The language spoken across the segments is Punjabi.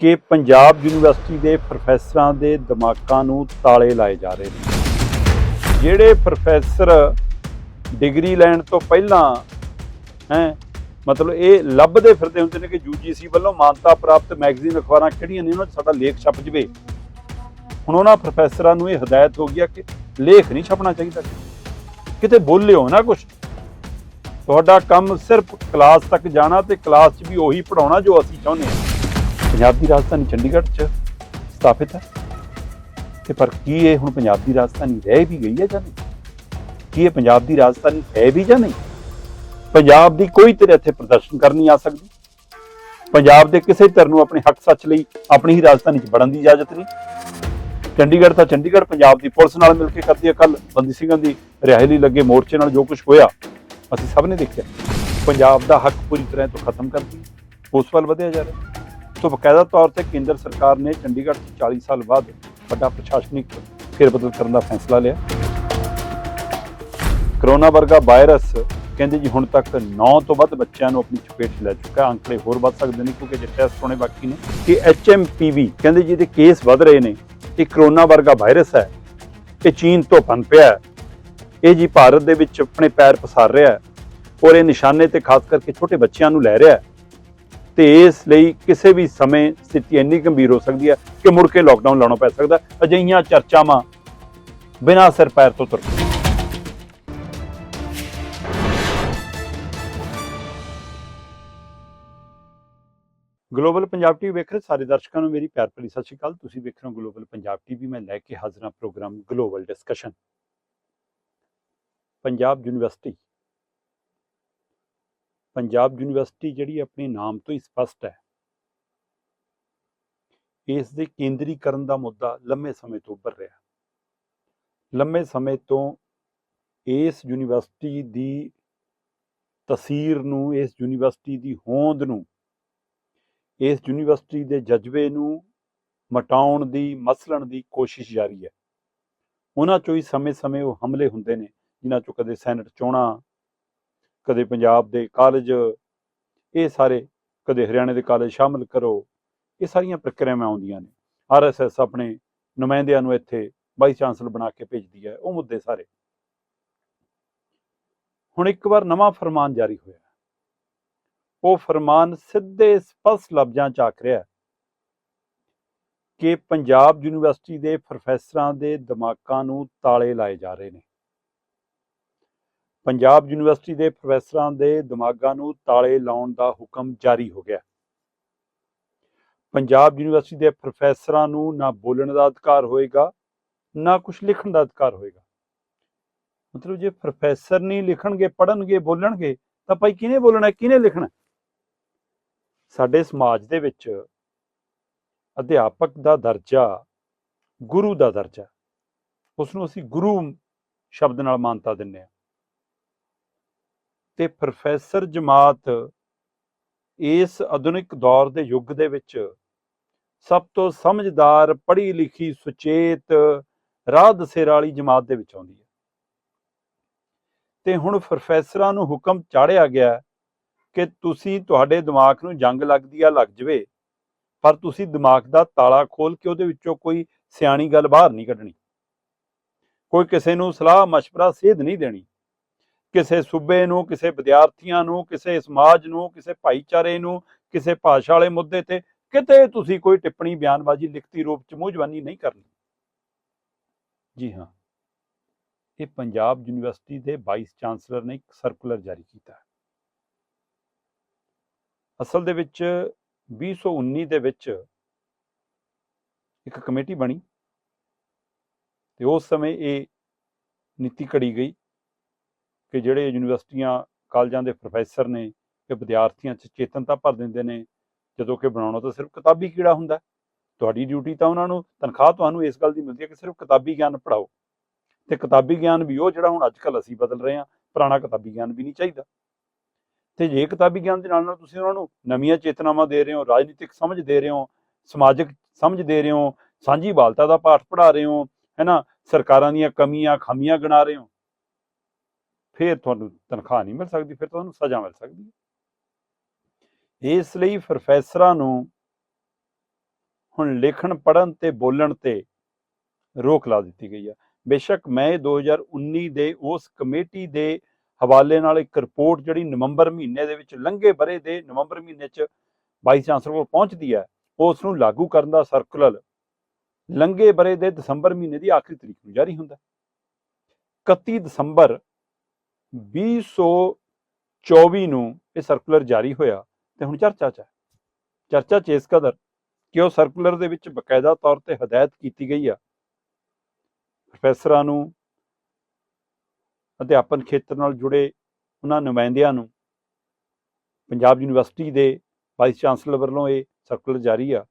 ਕਿ ਪੰਜਾਬ ਯੂਨੀਵਰਸਿਟੀ ਦੇ ਪ੍ਰੋਫੈਸਰਾਂ ਦੇ ਦਿਮਾਗਾਂ ਨੂੰ ਤਾਲੇ ਲਾਏ ਜਾ ਰਹੇ ਨੇ। ਜਿਹੜੇ ਪ੍ਰੋਫੈਸਰ ਡਿਗਰੀ ਲੈਣ ਤੋਂ ਪਹਿਲਾਂ, ਹੈ, ਮਤਲਬ ਇਹ ਲੱਭਦੇ ਫਿਰਦੇ ਹੁੰਦੇ ਨੇ ਕਿ UGC ਵੱਲੋਂ ਮਾਨਤਾ ਪ੍ਰਾਪਤ ਮੈਗਜ਼ੀਨ ਅਖਬਾਰਾਂ ਕਿਹੜੀਆਂ ਨੇ, ਉਹਨਾਂ 'ਚ ਸਾਡਾ ਲੇਖ ਛਪ ਜਵੇ। ਹੁਣ ਉਹਨਾਂ ਪ੍ਰੋਫੈਸਰਾਂ ਨੂੰ ਇਹ ਹਦਾਇਤ ਹੋ ਗਈ ਆ ਕਿ ਲੇਖ ਨਹੀਂ ਛਪਣਾ ਚਾਹੀਦਾ। ਕਿਤੇ ਬੋਲਿਓ ਨਾ ਕੁਝ ਤੁਹਾਡਾ ਕੰਮ ਸਿਰਫ ਕਲਾਸ ਤੱਕ ਜਾਣਾ ਤੇ ਕਲਾਸ 'ਚ ਵੀ ਉਹੀ ਪੜਾਉਣਾ ਜੋ ਅਸੀਂ ਚਾਹੁੰਦੇ ਹਾਂ। ਪੰਜਾਬ ਦੀ ਰਾਜਧਾਨੀ ਚੰਡੀਗੜ੍ਹ 'ਚ ਸਥਾਪਿਤ ਹੈ। ਤੇ ਪਰ ਕੀ ਇਹ ਹੁਣ ਪੰਜਾਬ ਦੀ ਰਾਜਧਾਨੀ ਰਹਿ ਵੀ ਗਈ ਹੈ ਜਾਂ ਨਹੀਂ? ਕੀ ਇਹ ਪੰਜਾਬ ਦੀ ਰਾਜਧਾਨੀ ਹੈ ਵੀ ਜਾਂ ਨਹੀਂ? ਪੰਜਾਬ ਦੀ ਕੋਈ ਧਿਰ ਇੱਥੇ ਪ੍ਰਦਰਸ਼ਨ ਕਰਨ ਨਹੀਂ ਆ ਸਕਦੀ। ਪੰਜਾਬ ਦੇ ਕਿਸੇ ਧਿਰ ਨੂੰ ਆਪਣੇ ਹੱਕ ਸੱਚ ਲਈ ਆਪਣੀ ਹੀ ਰਾਜਧਾਨੀ 'ਚ ਵੜਨ ਦੀ ਇਜਾਜ਼ਤ ਨਹੀਂ। ਚੰਡੀਗੜ੍ਹ ਤਾਂ ਚੰਡੀਗੜ੍ਹ ਪੰਜਾਬ ਦੀ ਪੁਲਿਸ ਨਾਲ ਮਿਲ ਕੇ ਕਰਦੀ ਹੈ। ਕੱਲ ਬੰਦੀ ਸਿੰਘਾਂ ਦੀ ਰਿਹਾਈ ਲਈ ਲੱਗੇ ਮੋਰਚੇ ਨਾਲ ਜੋ ਕੁਝ ਹੋਇਆ, ਅਸੀਂ ਸਭ ਨੇ ਦੇਖਿਆ। ਪੰਜਾਬ ਦਾ ਹੱਕ ਪੂਰੀ ਤਰ੍ਹਾਂ ਤੋਂ ਖਤਮ ਕਰਦੀ ਉਸ ਵੱਲ ਵਧਿਆ ਜਾ ਰਿਹਾ। ਸੋ ਬਕਾਇਦਾ ਤੌਰ ਤੇ ਕੇਂਦਰ ਸਰਕਾਰ ਨੇ ਚੰਡੀਗੜ੍ਹ 'ਚ 40 ਸਾਲ ਬਾਅਦ ਵੱਡਾ ਪ੍ਰਸ਼ਾਸਨਿਕ ਫੇਰਬਦਲ ਕਰਨ ਦਾ ਫੈਸਲਾ ਲਿਆ। ਕਰੋਨਾ ਵਰਗਾ ਵਾਇਰਸ ਕਹਿੰਦੇ ਜੀ ਹੁਣ ਤੱਕ 9 ਤੋਂ ਵੱਧ ਬੱਚਿਆਂ ਨੂੰ ਆਪਣੀ ਚਪੇਟ 'ਚ ਲੈ ਚੁੱਕਾ ਅੰਕੜੇ ਹੋਰ ਵੱਧ ਸਕਦੇ ਨੇ ਕਿਉਂਕਿ ਜੇ ਟੈਸਟ ਹੋਣੇ ਬਾਕੀ ਨੇ ਕਿ HMPV ਕਹਿੰਦੇ ਜੀ ਇਹਦੇ ਕੇਸ ਵੱਧ ਰਹੇ ਨੇ। ਇਹ ਕਰੋਨਾ ਵਰਗਾ ਵਾਇਰਸ ਹੈ। ਇਹ ਚੀਨ ਤੋਂ ਪਨ ਪਿਆ ਇਹ ਜੀ ਭਾਰਤ ਦੇ ਵਿੱਚ ਆਪਣੇ ਪੈਰ ਪਸਾਰ ਰਿਹਾ ਹੈ ਔਰ ਇਹ ਨਿਸ਼ਾਨੇ ਤੇ ਖਾਸ ਕਰਕੇ ਛੋਟੇ ਬੱਚਿਆਂ ਨੂੰ ਲੈ ਰਿਹਾ ਹੈ। ਤੇ ਇਸ ਲਈ ਕਿਸੇ ਵੀ ਸਮੇਂ ਸਥਿਤੀ ਇੰਨੀ ਗੰਭੀਰ ਹੋ ਸਕਦੀ ਹੈ ਕਿ ਮੁੜ ਕੇ ਲੋਕਡਾਊਨ ਲਾਉਣਾ ਪੈ ਸਕਦਾ ਅਜਿਹੀਆਂ ਚਰਚਾਵਾਂ ਬਿਨਾਂ ਸਿਰ ਪੈਰ ਤੋਂ ਤੁਰ ਗਲੋਬਲ ਪੰਜਾਬ ਟੀਵੀ ਵੇਖ ਰਹੇ ਸਾਰੇ ਦਰਸ਼ਕਾਂ ਨੂੰ ਮੇਰੀ ਪਿਆਰ ਭਰੀ ਸਤਿ ਸ਼੍ਰੀ ਅਕਾਲ। ਤੁਸੀਂ ਵੇਖ ਰਹੇ ਹੋ ਗਲੋਬਲ ਪੰਜਾਬ ਟੀਵੀ ਮੈਂ ਲੈ ਕੇ ਹਾਜ਼ਰਾਂ programme global discussion Punjab university Punjab university ਜਿਹੜੀ ਆਪਣੇ ਨਾਮ ਤੋਂ ਹੀ ਸਪਸ਼ਟ ਹੈ। ਇਸ ਦੇ ਕੇਂਦਰੀਕਰਨ ਦਾ ਮੁੱਦਾ ਲੰਮੇ ਸਮੇਂ ਤੋਂ ਉੱਭਰ ਰਿਹਾ। ਲੰਮੇ ਸਮੇਂ ਤੋਂ ਇਸ ਯੂਨੀਵਰਸਿਟੀ ਦੀ ਤਸਵੀਰ ਨੂੰ, ਇਸ ਯੂਨੀਵਰਸਿਟੀ ਦੀ ਹੋਂਦ ਨੂੰ, ਇਸ ਯੂਨੀਵਰਸਿਟੀ ਦੇ ਜਜ਼ਬੇ ਨੂੰ ਮਟਾਉਣ ਦੀ, ਮਸਲਣ ਦੀ ਕੋਸ਼ਿਸ਼ ਜਾਰੀ ਹੈ। ਉਹਨਾਂ ਚੋਂ ਹੀ ਸਮੇਂ-ਸਮੇਂ ਉਹ ਹਮਲੇ ਹੁੰਦੇ ਨੇ, ਜਿਨ੍ਹਾਂ ਚੋਂ ਕਦੇ ਸੈਨੇਟ ਚੋਣਾਂ ਕਦੇ ਪੰਜਾਬ ਦੇ ਕਾਲਜ, ਇਹ ਸਾਰੇ ਕਦੇ ਹਰਿਆਣੇ ਦੇ ਕਾਲਜ ਸ਼ਾਮਲ ਕਰੋ। ਇਹ ਸਾਰੀਆਂ ਪ੍ਰਕਿਰਿਆਵਾਂ ਆਉਂਦੀਆਂ ਨੇ। ਆਰਐਸਐਸ ਆਪਣੇ ਨੁਮਾਇੰਦਿਆਂ ਨੂੰ ਇੱਥੇ ਵਾਈਸ ਚਾਂਸਲਰ ਬਣਾ ਕੇ ਭੇਜਦੀ ਹੈ, ਉਹ ਮੁੱਦੇ ਸਾਰੇ। ਹੁਣ ਇੱਕ ਵਾਰ ਨਵਾਂ ਫਰਮਾਨ ਜਾਰੀ ਹੋਇਆ। ਉਹ ਫਰਮਾਨ ਸਿੱਧੇ ਸਪਸ਼ਟ ਲਫ਼ਜ਼ਾਂ 'ਚ ਆਖ ਰਿਹਾ ਕਿ ਪੰਜਾਬ ਯੂਨੀਵਰਸਿਟੀ ਦੇ ਪ੍ਰੋਫੈਸਰਾਂ ਦੇ ਦਿਮਾਗਾਂ ਨੂੰ ਤਾਲੇ ਲਾਏ ਜਾ ਰਹੇ ਨੇ। ਪੰਜਾਬ ਯੂਨੀਵਰਸਿਟੀ ਦੇ ਪ੍ਰੋਫੈਸਰਾਂ ਦੇ ਦਿਮਾਗਾਂ ਨੂੰ ਤਾਲੇ ਲਾਉਣ ਦਾ ਹੁਕਮ ਜਾਰੀ ਹੋ ਗਿਆ। ਪੰਜਾਬ ਯੂਨੀਵਰਸਿਟੀ ਦੇ ਪ੍ਰੋਫੈਸਰਾਂ ਨੂੰ ਨਾ ਬੋਲਣ ਦਾ ਅਧਿਕਾਰ ਹੋਏਗਾ, ਨਾ ਕੁਝ ਲਿਖਣ ਦਾ ਅਧਿਕਾਰ ਹੋਏਗਾ। ਮਤਲਬ ਜੇ ਪ੍ਰੋਫੈਸਰ ਨਹੀਂ ਲਿਖਣਗੇ ਪੜਨਗੇ ਬੋਲਣਗੇ, ਤਾਂ ਭਾਈ ਕਿਹਨੇ ਬੋਲਣਾ, ਕਿਹਨੇ ਲਿਖਣਾ? ਸਾਡੇ ਸਮਾਜ ਦੇ ਵਿੱਚ ਅਧਿਆਪਕ ਦਾ ਦਰਜਾ, ਗੁਰੂ ਦਾ ਦਰਜਾ ਉਸ ਨੂੰ ਅਸੀਂ ਗੁਰੂ ਸ਼ਬਦ ਨਾਲ ਮਾਨਤਾ ਦਿੰਨੇ ਆ ਤੇ ਪ੍ਰੋਫੈਸਰ ਜਮਾਤ ਇਸ ਆਧੁਨਿਕ ਦੌਰ ਦੇ ਯੁੱਗ ਦੇ ਵਿੱਚ ਸਭ ਤੋਂ ਸਮਝਦਾਰ ਪੜ੍ਹੀ ਲਿਖੀ ਸੁਚੇਤ, ਰਾਹ ਦਸੇਰ ਵਾਲੀ ਜਮਾਤ ਦੇ ਵਿੱਚ ਆਉਂਦੀ ਹੈ। ਤੇ ਹੁਣ ਪ੍ਰੋਫੈਸਰਾਂ ਨੂੰ ਹੁਕਮ ਚਾੜਿਆ ਗਿਆ ਕਿ ਤੁਸੀਂ ਤੁਹਾਡੇ ਦਿਮਾਗ ਨੂੰ ਜੰਗ ਲੱਗਦੀ ਆ, ਲੱਗ ਜਵੇ, ਪਰ ਤੁਸੀਂ ਦਿਮਾਗ ਦਾ ਤਾਲਾ ਖੋਲ ਕੇ ਉਹਦੇ ਵਿੱਚੋਂ ਕੋਈ ਸਿਆਣੀ ਗੱਲ ਬਾਹਰ ਨਹੀਂ ਕੱਢਣੀ। ਕੋਈ ਕਿਸੇ ਨੂੰ ਸਲਾਹ مشਵਰਾ ਸੇਧ ਨਹੀਂ ਦੇਣੀ। ਕਿਸੇ ਸੂਬੇ ਨੂੰ, ਕਿਸੇ ਵਿਦਿਆਰਥੀਆਂ ਨੂੰ, ਕਿਸੇ ਸਮਾਜ ਨੂੰ, ਕਿਸੇ ਭਾਈਚਾਰੇ ਨੂੰ, ਕਿਸੇ ਭਾਸ਼ਾ ਵਾਲੇ ਮੁੱਦੇ ਤੇ ਕਿਤੇ ਤੁਸੀਂ ਕੋਈ ਟਿੱਪਣੀ, ਬਿਆਨਬਾਜ਼ੀ, ਲਿਖਤੀ ਰੂਪ ਚ ਮੂੰਹ ਜ਼ਬਾਨੀ ਨਹੀਂ ਕਰਨੀ। ਜੀ ਹਾਂ। ਇਹ ਪੰਜਾਬ ਯੂਨੀਵਰਸਿਟੀ ਦੇ ਵਾਈਸ ਚਾਂਸਲਰ ਨੇ ਇੱਕ ਸਰਕੂਲਰ ਜਾਰੀ ਕੀਤਾ ਅਸਲ ਦੇ ਵਿੱਚ 2019 ਦੇ ਵਿੱਚ ਇੱਕ ਕਮੇਟੀ ਬਣੀ ਤੇ ਉਸ ਸਮੇਂ ਇਹ ਨੀਤੀ ਘੜੀ ਗਈ। ਕਿ ਜਿਹੜੇ ਯੂਨੀਵਰਸਿਟੀਆਂ, ਕਾਲਜਾਂ ਦੇ ਪ੍ਰੋਫੈਸਰ ਨੇ ਇਹ ਵਿਦਿਆਰਥੀਆਂ 'ਚ ਚੇਤਨਤਾ ਭਰ ਦਿੰਦੇ ਨੇ, ਜਦੋਂ ਕਿ ਬਣਾਉਣਾ ਤਾਂ ਸਿਰਫ ਕਿਤਾਬੀ ਕੀੜਾ ਹੁੰਦਾ ਤੁਹਾਡੀ ਡਿਊਟੀ ਤਾਂ ਉਹਨਾਂ ਨੂੰ, ਤਨਖਾਹ ਤੁਹਾਨੂੰ ਇਸ ਗੱਲ ਦੀ ਮਿਲਦੀ ਹੈ ਕਿ ਸਿਰਫ ਕਿਤਾਬੀ ਗਿਆਨ ਪੜਾਓ ਤੇ ਕਿਤਾਬੀ ਗਿਆਨ ਵੀ ਉਹ ਜਿਹੜਾ ਹੁਣ ਅੱਜਕੱਲ ਅਸੀਂ ਬਦਲ ਰਹੇ ਹਾਂ, ਪੁਰਾਣਾ ਕਿਤਾਬੀ ਗਿਆਨ ਵੀ ਨਹੀਂ ਚਾਹੀਦਾ। ਤੇ ਜੇ ਕਿਤਾਬੀ ਗਿਆਨ ਦੇ ਨਾਲ ਨਾਲ ਤੁਸੀਂ ਉਹਨਾਂ ਨੂੰ ਨਵੀਆਂ ਚੇਤਨਾਵਾਂ ਦੇ ਰਹੇ ਹੋ, ਰਾਜਨੀਤਿਕ ਸਮਝ ਦੇ ਰਹੇ ਹੋ, ਸਮਾਜਿਕ ਸਮਝ ਦੇ ਰਹੇ ਹੋ, ਸਾਂਝੀ ਬਾਲਤਾ ਦਾ ਪਾਠ ਪੜ੍ਹਾ ਰਹੇ ਹੋ ਹੈਨਾ ਸਰਕਾਰਾਂ ਦੀਆਂ ਕਮੀਆਂ, ਖਾਮੀਆਂ ਗਿਣਾ ਰਹੇ ਹੋ ਫਿਰ ਤੁਹਾਨੂੰ ਤਨਖਾਹ ਨਹੀਂ ਮਿਲ ਸਕਦੀ, ਫਿਰ ਤੁਹਾਨੂੰ ਸਜ਼ਾ ਮਿਲ ਸਕਦੀ ਹੈ ਇਸ ਲਈ ਪ੍ਰੋਫੈਸਰਾਂ ਨੂੰ ਹੁਣ ਲਿਖਣ ਪੜਨ ਤੇ ਬੋਲਣ ਤੇ ਰੋਕ ਲਾ ਦਿੱਤੀ ਗਈ ਹੈ ਬੇਸ਼ੱਕ ਮੈਂ ਇਹ 2019 ਦੇ ਉਸ ਕਮੇਟੀ ਦੇ ਹਵਾਲੇ ਨਾਲ ਇੱਕ ਰਿਪੋਰਟ ਜਿਹੜੀ ਨਵੰਬਰ ਮਹੀਨੇ ਦੇ ਵਿੱਚ, ਲੰਘੇ ਬਰੇ ਦੇ ਨਵੰਬਰ ਮਹੀਨੇ 'ਚ ਵਾਈਸ ਚਾਂਸਲਰ ਕੋਲ ਪਹੁੰਚਦੀ ਹੈ, ਉਸ ਨੂੰ ਲਾਗੂ ਕਰਨ ਦਾ ਸਰਕੂਲਰ ਲੰਘੇ ਬਰੇ ਦੇ ਦਸੰਬਰ ਮਹੀਨੇ ਦੀ ਆਖਰੀ ਤਰੀਕ ਨੂੰ ਜਾਰੀ ਹੁੰਦਾ ਹੈ। 31 ਦਸੰਬਰ 2024 ਨੂੰ ਇਹ ਸਰਕੂਲਰ ਜਾਰੀ ਹੋਇਆ ਤੇ ਹੁਣ ਚਰਚਾ 'ਚ ਹੈ। ਚਰਚਾ 'ਚ ਇਸ ਕਦਰ ਕਿ ਉਹ ਸਰਕੂਲਰ ਦੇ ਵਿੱਚ ਬਕਾਇਦਾ ਤੌਰ ਤੇ ਹਦਾਇਤ ਕੀਤੀ ਗਈ ਆ। ਪ੍ਰੋਫੈਸਰਾਂ ਨੂੰ, ਅਧਿਆਪਨ ਖੇਤਰ ਨਾਲ ਜੁੜੇ ਉਹਨਾਂ ਨੁਮਾਇੰਦਿਆਂ ਨੂੰ, ਪੰਜਾਬ ਯੂਨੀਵਰਸਿਟੀ ਦੇ ਵਾਈਸ ਚਾਂਸਲਰ ਵੱਲੋਂ ਇਹ ਸਰਕੂਲਰ ਜਾਰੀ ਆ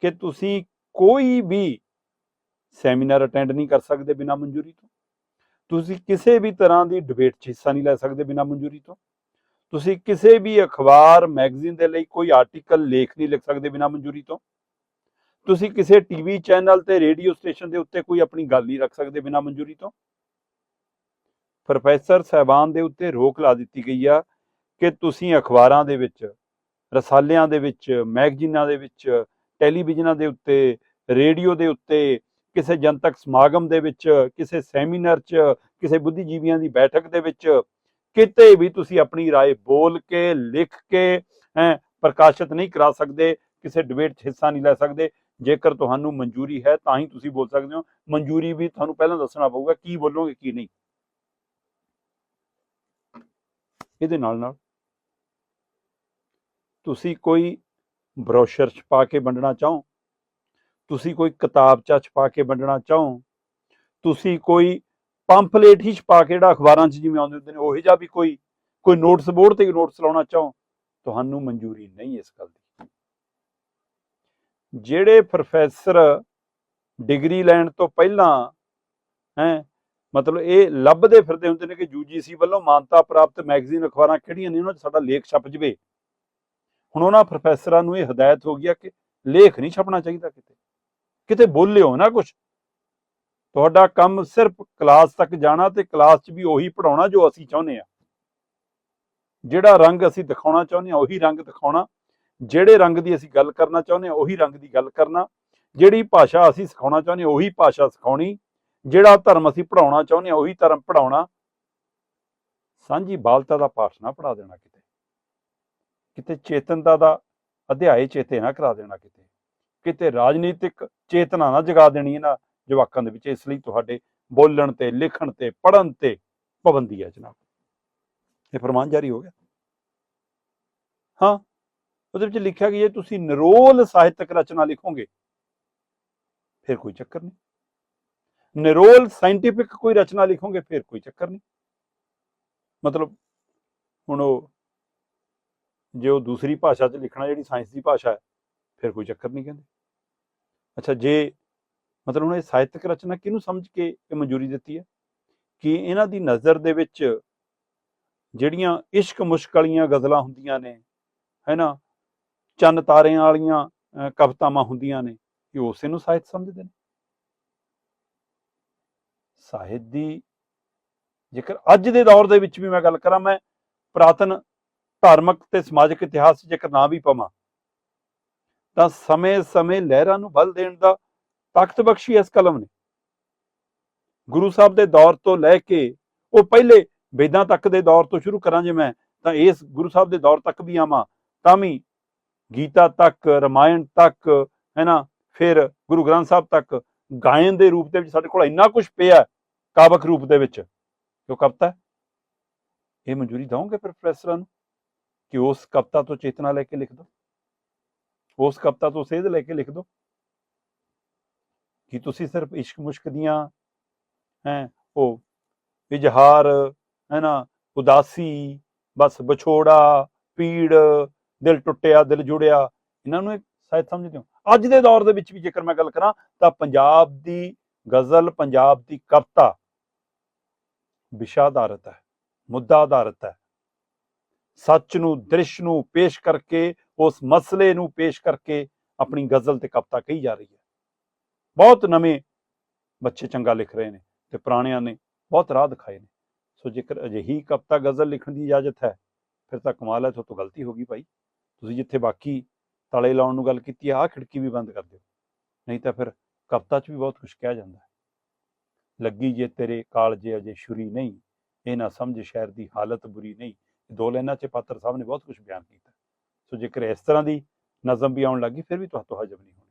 ਕਿ ਤੁਸੀਂ ਕੋਈ ਵੀ ਸੈਮੀਨਾਰ ਅਟੈਂਡ ਨਹੀਂ ਕਰ ਸਕਦੇ ਬਿਨਾਂ ਮਨਜ਼ੂਰੀ ਤੋਂ। ਤੁਸੀਂ ਕਿਸੇ ਵੀ ਤਰ੍ਹਾਂ ਦੀ ਡਿਬੇਟ 'ਚ ਹਿੱਸਾ ਨਹੀਂ ਲੈ ਸਕਦੇ ਬਿਨਾਂ ਮਨਜ਼ੂਰੀ ਤੋਂ। ਤੁਸੀਂ ਕਿਸੇ ਵੀ ਅਖਬਾਰ ਮੈਗਜ਼ੀਨ ਦੇ ਲਈ ਕੋਈ ਆਰਟੀਕਲ ਲੇਖ ਨਹੀਂ ਲਿਖ ਸਕਦੇ ਬਿਨਾਂ ਮਨਜ਼ੂਰੀ ਤੋਂ। ਤੁਸੀਂ ਕਿਸੇ ਟੀਵੀ ਚੈਨਲ ਤੇ ਰੇਡੀਓ ਸਟੇਸ਼ਨ ਦੇ ਉੱਤੇ ਕੋਈ ਆਪਣੀ ਗੱਲ ਨਹੀਂ ਰੱਖ ਸਕਦੇ ਬਿਨਾਂ ਮਨਜ਼ੂਰੀ ਤੋਂ। ਪ੍ਰੋਫੈਸਰ ਸਹਿਬਾਨ ਦੇ ਉੱਤੇ ਰੋਕ ਲਾ ਦਿੱਤੀ ਗਈ ਆ ਕਿ ਤੁਸੀਂ ਅਖਬਾਰਾਂ ਦੇ ਵਿੱਚ, ਰਸਾਲਿਆਂ ਦੇ ਵਿੱਚ ਮੈਗਜ਼ੀਨਾਂ ਦੇ ਵਿੱਚ ਟੈਲੀਵਿਜ਼ਨਾਂ ਦੇ ਉੱਤੇ ਰੇਡੀਓ ਦੇ ਉੱਤੇ ਕਿਸੇ ਜਨਤਕ ਸਮਾਗਮ ਦੇ ਵਿੱਚ ਕਿਸੇ ਸੈਮੀਨਾਰ 'ਚ ਕਿਸੇ ਬੁੱਧੀਜੀਵੀਆਂ ਦੀ ਬੈਠਕ ਦੇ ਵਿੱਚ ਕਿਤੇ ਵੀ ਤੁਸੀਂ ਆਪਣੀ رائے ਬੋਲ ਕੇ ਲਿਖ ਕੇ ਹੈਂ ਪ੍ਰਕਾਸ਼ਿਤ ਨਹੀਂ ਕਰਾ ਸਕਦੇ ਕਿਸੇ ਡਿਬੇਟ 'ਚ ਹਿੱਸਾ ਨਹੀਂ ਲੈ ਸਕਦੇ ਜੇਕਰ ਤੁਹਾਨੂੰ ਮਨਜ਼ੂਰੀ ਹੈ ਤਾਂ ਹੀ ਤੁਸੀਂ ਬੋਲ ਸਕਦੇ ਹੋ ਮਨਜ਼ੂਰੀ ਵੀ ਤੁਹਾਨੂੰ ਪਹਿਲਾਂ ਦੱਸਣਾ ਪਊਗਾ ਕੀ ਬੋਲੋਗੇ ਕੀ ਨਹੀਂ ਇਹਦੇ ਨਾਲ ਨਾਲ ਤੁਸੀਂ ਕੋਈ ਬਰੋਸ਼ਰ ਛਪਾ ਕੇ ਵੰਡਣਾ ਚਾਹੋ ਤੁਸੀਂ ਕੋਈ ਕਿਤਾਬਚਾ ਛਪਾ ਕੇ ਵੰਡਣਾ ਚਾਹੋ, ਤੁਸੀਂ ਕੋਈ ਪੰਫਲੇਟ ਹੀ ਛਪਾ ਕੇ ਜਿਹੜਾ ਅਖਬਾਰਾਂ 'ਚ ਜਿਵੇਂ ਆਉਂਦੇ ਹੁੰਦੇ ਨੇ, ਉਹੀ ਜਿਹਾ ਵੀ ਕੋਈ ਕੋਈ ਨੋਟਿਸ ਬੋਰਡ ਤੇ ਨੋਟਿਸ ਲਾਉਣਾ ਚਾਹੋ, ਤੁਹਾਨੂੰ ਮਨਜ਼ੂਰੀ ਨਹੀਂ ਇਸ ਗੱਲ ਦੀ। ਜਿਹੜੇ ਪ੍ਰੋਫੈਸਰ ਡਿਗਰੀ ਲੈਣ ਤੋਂ ਪਹਿਲਾਂ, ਹੈ, ਮਤਲਬ ਇਹ ਲੱਭਦੇ ਫਿਰਦੇ ਹੁੰਦੇ ਨੇ ਕਿ ਯੂਜੀਸੀ ਵੱਲੋਂ ਮਾਨਤਾ ਪ੍ਰਾਪਤ ਮੈਗਜ਼ੀਨ ਅਖਬਾਰਾਂ ਕਿਹੜੀਆਂ ਨੇ, ਉਹਨਾਂ 'ਚ ਸਾਡਾ ਲੇਖ ਛਪ ਜਵੇ। ਹੁਣ ਉਹਨਾਂ ਪ੍ਰੋਫੈਸਰਾਂ ਨੂੰ ਇਹ ਹਦਾਇਤ ਹੋ ਗਈ ਆ ਕਿ ਲੇਖ ਨਹੀਂ ਛਪਣਾ ਚਾਹੀਦਾ ਕਿਤੇ। ਕਿਤੇ ਬੋਲਿਓ ਨਾ ਕੁਝ ਤੁਹਾਡਾ ਕੰਮ ਸਿਰਫ ਕਲਾਸ ਤੱਕ ਜਾਣਾ ਤੇ ਕਲਾਸ 'ਚ ਵੀ ਉਹੀ ਪੜਾਉਣਾ ਜੋ ਅਸੀਂ ਚਾਹੁੰਦੇ ਆ ਜਿਹੜਾ ਰੰਗ ਅਸੀਂ ਦਿਖਾਉਣਾ ਚਾਹੁੰਦੇ ਆ ਉਹੀ ਰੰਗ ਦਿਖਾਉਣਾ। ਜਿਹੜੇ ਰੰਗ ਦੀ ਅਸੀਂ ਗੱਲ ਕਰਨਾ ਚਾਹੁੰਦੇ ਆ ਉਹੀ ਰੰਗ ਦੀ ਗੱਲ ਕਰਨਾ। ਜਿਹੜੀ ਭਾਸ਼ਾ ਅਸੀਂ ਸਿਖਾਉਣਾ ਚਾਹੁੰਦੇ ਆ ਉਹੀ ਭਾਸ਼ਾ ਸਿਖਾਉਣੀ। ਜਿਹੜਾ ਧਰਮ ਅਸੀਂ ਪੜਾਉਣਾ ਚਾਹੁੰਦੇ ਆ ਉਹੀ ਧਰਮ ਪੜਾਉਣਾ ਸਾਂਝੀ ਬਾਲਤਾ ਦਾ ਪਾਠ ਨਾ ਪੜਾ ਦੇਣਾ ਕਿਤੇ। ਕਿਤੇ ਚੇਤਨਤਾ ਦਾ ਅਧਿਆਏ ਚੇਤੇ ਨਾ ਕਰਾ ਦੇਣਾ ਕਿਤੇ। ਕਿਤੇ ਰਾਜਨੀਤਿਕ ਚੇਤਨਾ ਨਾ ਜਗਾ ਦੇਣੀ ਇਹਨਾਂ ਜਵਾਕਾਂ ਦੇ ਵਿੱਚ, ਇਸ ਲਈ ਤੁਹਾਡੇ ਬੋਲਣ ਤੇ, ਲਿਖਣ ਤੇ ਪੜਨ ਤੇ ਪਾਬੰਦੀ ਹੈ ਜਨਾਬ। ਇਹ ਫਰਮਾਨ ਜਾਰੀ ਹੋ ਗਿਆ। ਹਾਂ, ਉਹਦੇ ਵਿੱਚ ਲਿਖਿਆ ਗਿਆ, ਜੇ ਤੁਸੀਂ ਨਿਰੋਲ ਸਾਹਿਤਕ ਰਚਨਾ ਲਿਖੋਗੇ, ਫਿਰ ਕੋਈ ਚੱਕਰ ਨਹੀਂ। ਨਿਰੋਲ ਸਾਇੰਟੀਫਿਕ ਕੋਈ ਰਚਨਾ ਲਿਖੋਗੇ, ਫਿਰ ਕੋਈ ਚੱਕਰ ਨਹੀਂ। ਮਤਲਬ, ਹੁਣ ਉਹ, ਜੇ ਉਹ ਦੂਸਰੀ ਭਾਸ਼ਾ 'ਚ ਲਿਖਣਾ, ਜਿਹੜੀ ਸਾਇੰਸ ਦੀ ਭਾਸ਼ਾ ਹੈ, ਫਿਰ ਕੋਈ ਚੱਕਰ ਨਹੀਂ ਕਹਿੰਦੇ। ਅੱਛਾ, ਜੇ ਮਤਲਬ ਉਹਨਾਂ ਇਹ ਸਾਹਿਤਕ ਰਚਨਾ ਕਿਹਨੂੰ ਸਮਝ ਕੇ ਇਹ ਮਨਜ਼ੂਰੀ ਦਿੱਤੀ ਹੈ? ਕਿ ਇਹਨਾਂ ਦੀ ਨਜ਼ਰ ਦੇ ਵਿੱਚ ਜਿਹੜੀਆਂ ਇਸ਼ਕ ਮੁਸ਼ਕ ਵਾਲੀਆਂ ਗਜ਼ਲਾਂ ਹੁੰਦੀਆਂ ਨੇ, ਹੈਨਾ, ਚੰਨ ਤਾਰਿਆਂ ਵਾਲੀਆਂ ਕਵਿਤਾਵਾਂ ਹੁੰਦੀਆਂ ਨੇ ਕਿ ਉਸੇ ਨੂੰ ਸਾਹਿਤ ਸਮਝਦੇ ਨੇ? ਸਾਹਿਤ ਦੀ ਜੇਕਰ ਅੱਜ ਦੇ ਦੌਰ ਦੇ ਵਿੱਚ ਵੀ ਮੈਂ ਗੱਲ ਕਰਾਂ, ਮੈਂ ਪ੍ਰਾਤਨ ਧਾਰਮਿਕ ਤੇ ਸਮਾਜਿਕ ਇਤਿਹਾਸ ਜੇਕਰ ਨਾ ਵੀ ਪਵਾਂ ਤਾਂ ਸਮੇਂ-ਸਮੇਂ ਲਹਿਰਾਂ ਨੂੰ ਬਲ ਦੇਣ ਦਾ ਤਾਕਤ ਬਖਸ਼ੀ ਇਸ ਕਲਮ ਨੇ। ਗੁਰੂ ਸਾਹਿਬ ਦੇ ਦੌਰ ਤੋਂ ਲੈ ਕੇ ਉਹ ਪਹਿਲੇ ਵੇਦਾਂ ਤੱਕ ਦੇ ਦੌਰ ਤੋਂ ਸ਼ੁਰੂ ਕਰਾਂ ਜੇ ਮੈਂ ਤਾਂ ਇਸ ਗੁਰੂ ਸਾਹਿਬ ਦੇ ਦੌਰ ਤੱਕ ਵੀ ਆਵਾਂ ਤਾਂ ਵੀ ਗੀਤਾ ਤੱਕ ਰਮਾਇਣ ਤੱਕ ਹੈ ਫਿਰ ਗੁਰੂ ਗ੍ਰੰਥ ਸਾਹਿਬ ਤੱਕ ਗਾਇਨ ਦੇ ਰੂਪ ਦੇ ਵਿੱਚ ਸਾਡੇ ਕੋਲ ਇੰਨਾ ਕੁਝ ਪਿਆ ਹੈ, ਕਾਵਕ ਰੂਪ ਦੇ ਵਿੱਚ। ਜੋ ਕਵਿਤਾ? ਹੈ। ਇਹ ਮਨਜ਼ੂਰੀ ਦਵੋਗੇ ਪ੍ਰੋਫੈਸਰਾਂ ਨੂੰ ਕਿ ਉਸ ਕਵਿਤਾ ਤੋਂ ਚੇਤਨਾ ਲੈ ਕੇ ਲਿਖ ਦੋ ਉਸ ਕਵਿਤਾ ਤੋਂ ਸੇਧ ਲੈ ਕੇ ਲਿਖ ਦੋ। ਕਿ ਤੁਸੀਂ ਸਿਰਫ ਇਸ਼ਕ ਮੁਸ਼ਕ ਦੀਆਂ, ਹੈ, ਉਹ ਇਜ਼ਹਾਰ ਹੈ ਨਾ ਉਦਾਸੀ, ਬਸ ਵਿਛੋੜਾ ਪੀੜ ਦਿਲ ਟੁੱਟਿਆ, ਦਿਲ ਜੁੜਿਆ, ਇਹਨਾਂ ਨੂੰ ਸਾਇਦ ਸਮਝਦੇ ਹੋ। ਅੱਜ ਦੇ ਦੌਰ ਦੇ ਵਿੱਚ ਵੀ ਜੇਕਰ ਮੈਂ ਗੱਲ ਕਰਾਂ, ਤਾਂ ਪੰਜਾਬ ਦੀ ਗਜ਼ਲ, ਪੰਜਾਬ ਦੀ ਕਵਿਤਾ ਵਿਸ਼ਾ ਆਧਾਰਿਤ ਹੈ, ਮੁੱਦਾ ਆਧਾਰਿਤ ਹੈ। ਸੱਚ ਨੂੰ, ਦ੍ਰਿਸ਼ ਨੂੰ ਪੇਸ਼ ਕਰਕੇ ਉਸ ਮਸਲੇ ਨੂੰ ਪੇਸ਼ ਕਰਕੇ ਆਪਣੀ ਗਜ਼ਲ ਤੇ ਕਵਿਤਾ ਕਹੀ ਜਾ ਰਹੀ ਹੈ। ਬਹੁਤ ਨਵੇਂ ਬੱਚੇ ਚੰਗਾ ਲਿਖ ਰਹੇ ਨੇ ਤੇ ਪੁਰਾਣਿਆਂ ਨੇ ਬਹੁਤ ਰਾਹ ਦਿਖਾਏ ਨੇ। ਸੋ ਜੇਕਰ ਅਜਿਹੀ ਕਵਿਤਾ ਗਜ਼ਲ ਲਿਖਣ ਦੀ ਇਜਾਜ਼ਤ ਹੈ, ਫਿਰ ਤਾਂ ਕਮਾਲ ਹੈ ਤੁਹਾਡੇ ਤੋਂ ਗਲਤੀ ਹੋ ਗਈ ਭਾਈ। ਤੁਸੀਂ ਜਿੱਥੇ ਬਾਕੀ ਤਲੇ ਲਾਉਣ ਨੂੰ ਗੱਲ ਕੀਤੀ ਆ ਆਹ ਖਿੜਕੀ ਵੀ ਬੰਦ ਕਰ ਦਿਓ। ਨਹੀਂ ਤਾਂ ਫਿਰ ਕਵਿਤਾ 'ਚ ਵੀ ਬਹੁਤ ਕੁਝ ਕਿਹਾ ਜਾਂਦਾ ਹੈ। ਲੱਗੀ ਜੇ ਤੇਰੇ ਕਾਲਜੇ ਅਜੇ ਛੁਰੀ ਨਹੀਂ, ਇਹ ਨਾ ਸਮਝ ਸ਼ਹਿਰ ਦੀ ਹਾਲਤ ਬੁਰੀ ਨਹੀਂ। ਦੋ ਲਾਈਨਾਂ 'ਚ ਪਾਤਰ ਸਾਹਿਬ ਨੇ ਬਹੁਤ ਕੁਝ ਬਿਆਨ ਕੀਤਾ। ਸੋ ਜੇਕਰ ਇਸ ਤਰ੍ਹਾਂ ਦੀ ਨਜ਼ਮ ਵੀ ਆਉਣ ਲੱਗੀ ਫਿਰ ਵੀ ਤੁਹਾਨੂੰ ਹਜਮ ਨਹੀਂ ਹੋਣੀ।